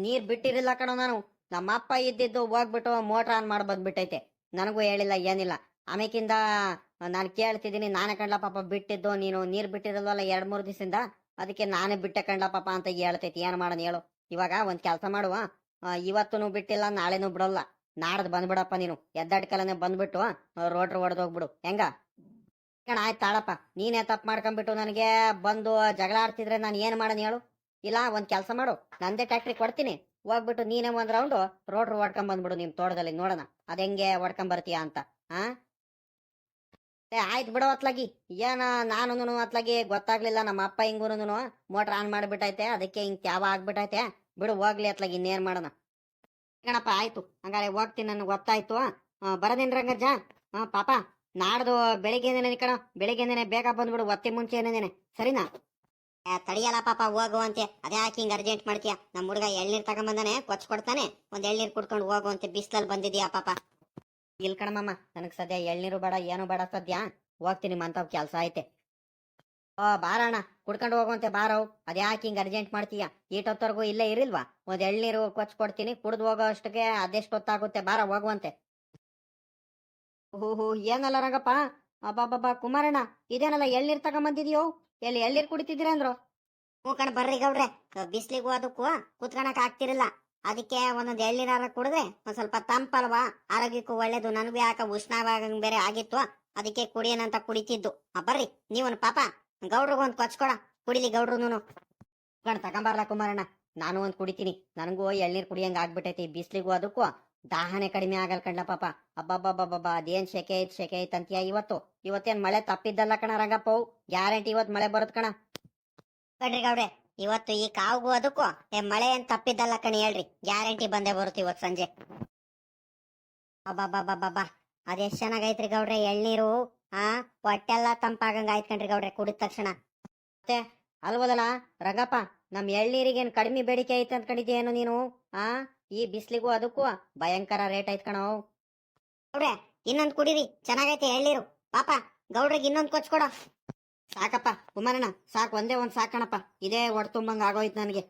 ನೀರ್ ಬಿಟ್ಟಿರಿಲ್ಲ ಕಣೋ ನಾನು. ನಮ್ಮ ಅಪ್ಪ ಇದ್ದಿದ್ದು ಹೋಗ್ಬಿಟ್ಟು ಮೋಟ್ರ್ ಆನ್ ಮಾಡಿ ಬಂದ್ಬಿಟ್ಟೈತೆ ನನಗೂ ಹೇಳಿಲ್ಲ, ಏನಿಲ್ಲ. ಆಮೇಕಿಂದ ನಾನು ಕೇಳ್ತಿದ್ದೀನಿ, ನಾನೇ ಕಂಡ್ಲ ಪಾಪ ಬಿಟ್ಟಿದ್ದು, ನೀನು ನೀರು ಬಿಟ್ಟಿರಲ್ವಲ್ಲ ಎರಡು ಮೂರು ದಿವಸದಿಂದ, ಅದಕ್ಕೆ ನಾನೇ ಬಿಟ್ಟೆ ಕಂಡ್ಲ ಪಾಪ ಅಂತ ಹೇಳ್ತೈತಿ. ಏನು ಮಾಡೋಣ ಹೇಳು. ಇವಾಗ ಒಂದು ಕೆಲಸ ಮಾಡುವ. ಇವತ್ತು ಬಿಟ್ಟಿಲ್ಲ, ನಾಳೆನೂ ಬಿಡೋಲ್ಲ. ನಾಡ್ದು ಬಂದ್ಬಿಡಪ್ಪ ನೀನು. ಎದ್ದಡ್ಕಲನೆ ಬಂದ್ಬಿಟ್ಟು ರೋಟ್ರ್ ಹೊಡೆದೋಗ್ಬಿಡು ಹೆಂಗ? ಕಣ, ಆಯ್ತು ತಾಳಪ್ಪ. ನೀನೇ ತಪ್ಪು ಮಾಡ್ಕೊಂಡ್ಬಿಟ್ಟು ನನಗೆ. ಬಂದು ಜಗಳ ಆಡ್ತಿದ್ರೆ ನಾನು ಏನು ಮಾಡೋಣ ಹೇಳು. ಇಲ್ಲ, ಒಂದು ಕೆಲಸ ಮಾಡು. ನಂದೇ ಟ್ಯಾಕ್ಟ್ರಿ ಕೊಡ್ತೀನಿ. ಹೋಗ್ಬಿಟ್ಟು ನೀನೇ ಒಂದ್ ರೌಂಡ್ ರೋಡ್ರ್ ಹೊಡ್ಕೊಂಡ್ ಬಂದ್ಬಿಡು ನಿಮ್ ತೋಟದಲ್ಲಿ ನೋಡೋಣ. ಅದ್ ಹೆಂಗೆ ಹೊಡ್ಕೊಂಡ್ ಬರ್ತೀಯ ಅಂತ, ಆ? ಆಯ್ತು ಬಿಡೋ ಅತ್ಲಾಗಿ. ಏನ ನಾನು ಅತ್ಲಾಗಿ ಗೊತ್ತಾಗ್ಲಿಲ್ಲ ನಮ್ಮ ಅಪ್ಪ ಹಿಂಗೂನು ಮೋಟ್ರ್ ಆನ್ ಮಾಡಿಬಿಟ್ಟೈತೆ, ಅದಕ್ಕೆ ಹಿಂಗ್ ತ್ಯಾವ ಆಗ್ಬಿಟ್ಟೈತೆ. ಬಿಡು ಹೋಗ್ಲಿ ಅತ್ಲಾಗಿ, ಇನ್ನೇನ್ ಮಾಡೋಣ. ಕಣಪ್ಪ, ಆಯ್ತು. ಹಂಗಾರೆ ಹೋಗ್ತೀನಿ ನನ್ಗೆ ಗೊತ್ತಾಯ್ತು. ಬರದೇನ್ ರಂಗಜ್ಜ ಹಾ ಪಾಪ, ನಾಡ್ದು ಬೆಳಿಗ್ಗೆ ಕಣ ಬೆಳಿಗ್ಗೆ ಬೇಗ ಬಂದ್ಬಿಡು ಮುಂಚೆ ಮುಂಚೆನೇನೆ ಸರಿನಾ? ತಡಿಯಲ್ಲ ಪಾಪ ಹೋಗುವಂತೆ ಅದ್ಯಾಕೆ ಹಿಂಗ್ ಅರ್ಜೆಂಟ್ ಮಾಡ್ತೀಯ? ನಮ್ಮ ಹುಡುಗ ಎಳ್ನೀರ್ ತಗೊಂಬಂದಾನೆ ಕೊಚ್ಚ ಕೊಡ್ತಾನೆ. ಒಂದ್ ಎಳ್ನೀರ್ ಕುಡ್ಕೊಂಡು ಹೋಗುವಂತೆ ಬಿಸ್ಲಲ್ಲಿ ಬಂದಿದ್ಯಾ ಪಾಪ? ಇಲ್ ಕಣಮ್ಮ ನನಗ್ ಸದ್ಯ ಎಳ್ನೀರು ಬೇಡ, ಏನು ಬೇಡ ಸದ್ಯ. ಹೋಗ್ತೀನಿ, ಮಂತವ್ ಕೆಲ್ಸ ಐತೆ. ಓ, ಬಾರಣ್ಣ, ಕುಡ್ಕೊಂಡು ಹೋಗುವಂತೆ ಬಾರೋ. ಅದ್ಯಾಕೆ ಹಿಂಗ್ ಅರ್ಜೆಂಟ್ ಮಾಡ್ತೀಯ? ಈಟೊತ್ತವರೆಗೂ ಇಲ್ಲೇ ಇರಿಲ್ವಾ? ಒಂದ್ ಎಳ್ನೀರು ಕೊಚ್ಚ ಕೊಡ್ತೀನಿ, ಕುಡ್ದು ಹೋಗೋ ಅಷ್ಟಕ್ಕೆ ಅದೆಷ್ಟು ಹೊತ್ತಾಗುತ್ತೆ, ಬಾರ ಹೋಗುವಂತೆ ಓಹೋ, ಏನಲ್ಲ ರಂಗಪ್ಪ? ಅಬ್ಬಬ್ಬಬ್ಬ, ಕುಮಾರಣ್ಣ, ಇದೇನಲ್ಲ ಎಳ್ನೀರ್ ತಗೊಂಬಂದಿದ್ಯೋ ಎಲ್ಲಿ ಎಳ್ನೀರ್ ಕುಡಿತಿದ್ದೀರ ಅಂದ್ರು? ಹ್ಞೂ ಬರ್ರಿ ಗೌಡ್ರೆ. ಬಿಸ್ಲಿಗೂ ಅದಕ್ಕೂ ಕುತ್ಕೊಳಕ್ ಆಗ್ತಿರಲ್ಲ. ಅದಕ್ಕೆ ಒಂದೊಂದು ಎಳ್ನೀರಾರ ಕುಡಿದ್ರೆ ಒಂದ್ ಸ್ವಲ್ಪ ತಂಪಲ್ವಾ? ಆರೋಗ್ಯಕ್ಕೂ ಒಳ್ಳೇದು. ನನಗೂ ಯಾಕ ಉಷ್ಣವಾಗ ಬೇರೆ ಆಗಿತ್ತು. ಅದಕ್ಕೆ ಕುಡಿಯನಂತ ಕುಡಿತಿದ್ದು. ಆ, ಬರ್ರಿ ನೀವನ್ ಪಾಪ ಗೌಡ್ರಿಗೊಂದ್ ಕೊಚ್ಕೊಡ ಕುಡಿಲಿ ಗೌಡ್ರು ಕಣ್ ತಗೊಂಬರ್ಲ ಕುಮಾರಣ್ಣ. ನಾನು ಒಂದ್ ಕುಡಿತೀನಿ. ನನಗೂ ಎಳ್ನೀರ್ ಕುಡಿಯಂಗ ಆಗ್ಬಿಟ್ಟೈತಿ. ಬಿಸ್ಲಿಗೂ ಅದಕ್ಕೂ ದಾಹನೆ ಕಡಿಮೆ ಆಗಲ್ ಕಣ್ಣ ಪಾಪ. ಅಬ್ಬಬ್ಬಬ್ಬಬ್ಬ ಅದೇನ್ ಶೆಕೆ ಐತ್ ಶೆಕೆ ಐತ್ ಅಂತೀಯ ಇವತ್ತು? ಇವತ್ತೇನ್ ಮಳೆ ತಪ್ಪಿದ್ದಲ್ಲ ಕಣ ರಂಗಪ್ಪ ಗ್ಯಾರಂಟಿ ಇವತ್ ಮಳೆ ಬರುತ್ ಕಣ. ಕಣ್ರಿ ಗೌಡ್ರೆ ಇವತ್ತು ಈ ಕಾವ್ಗೂ ಅದಕ್ಕೂ. ಏ, ಮಳೆ ಏನ್ ತಪ್ಪಿದ್ದಲ್ಲ ಕಣಿ ಹೇಳ್ರಿ. ಗ್ಯಾರಂಟಿ ಬಂದೇ ಬರುತ್ತೆ ಇವತ್ ಸಂಜೆ. ಅಬ್ಬಬ್ಬಬ್ಬಬ್ಬಾ ಅದೆಷ್ಟ್ ಚೆನ್ನಾಗೈತ್ರಿ ಗೌಡ್ರೆ ಎಳ್ನೀರು ಆ ಹೊಟ್ಟೆಲ್ಲ ತಂಪಾಗಂಗ ಆಯ್ತ್ ಕಣ್ರಿ ಗೌಡ್ರೆ ಕುಡಿದ ತಕ್ಷಣ. ಮತ್ತೆ ಅಲ್ವದಲ್ಲ ರಂಗಪ್ಪ ನಮ್ ಎಳ್ನೀರಿಗೇನ್ ಕಡಿಮೆ ಬೇಡಿಕೆ ಐತೆ ಅನ್ಕೊಂಡಿದ್ಯೇನು ನೀನು? ಆ ಈ ಬಿಸ್ಲಿಗೂ ಅದಕ್ಕೂ ಭಯಂಕರ ರೇಟ್ ಐತ್ ಕಣೋ. ಗೌಡ್ರೆ, ಇನ್ನೊಂದ್ ಕುಡೀರಿ. ಚೆನ್ನಾಗೈತೆ ಹೇಳಿರು ಪಾಪ, ಗೌಡ್ರಿಗೆ ಇನ್ನೊಂದ್ ಕೊಚ್ಕೊಡೋ ಸಾಕಪ್ಪ ಕುಮಾರಣ್ಣ ಸಾಕ್, ಒಂದೇ ಒಂದ್ ಸಾಕಣಪ್ಪ ಇದೇ ಹೊಡ್ತುಂಬಂಗ್ ಆಗೋಯ್ತು ನನಗೆ.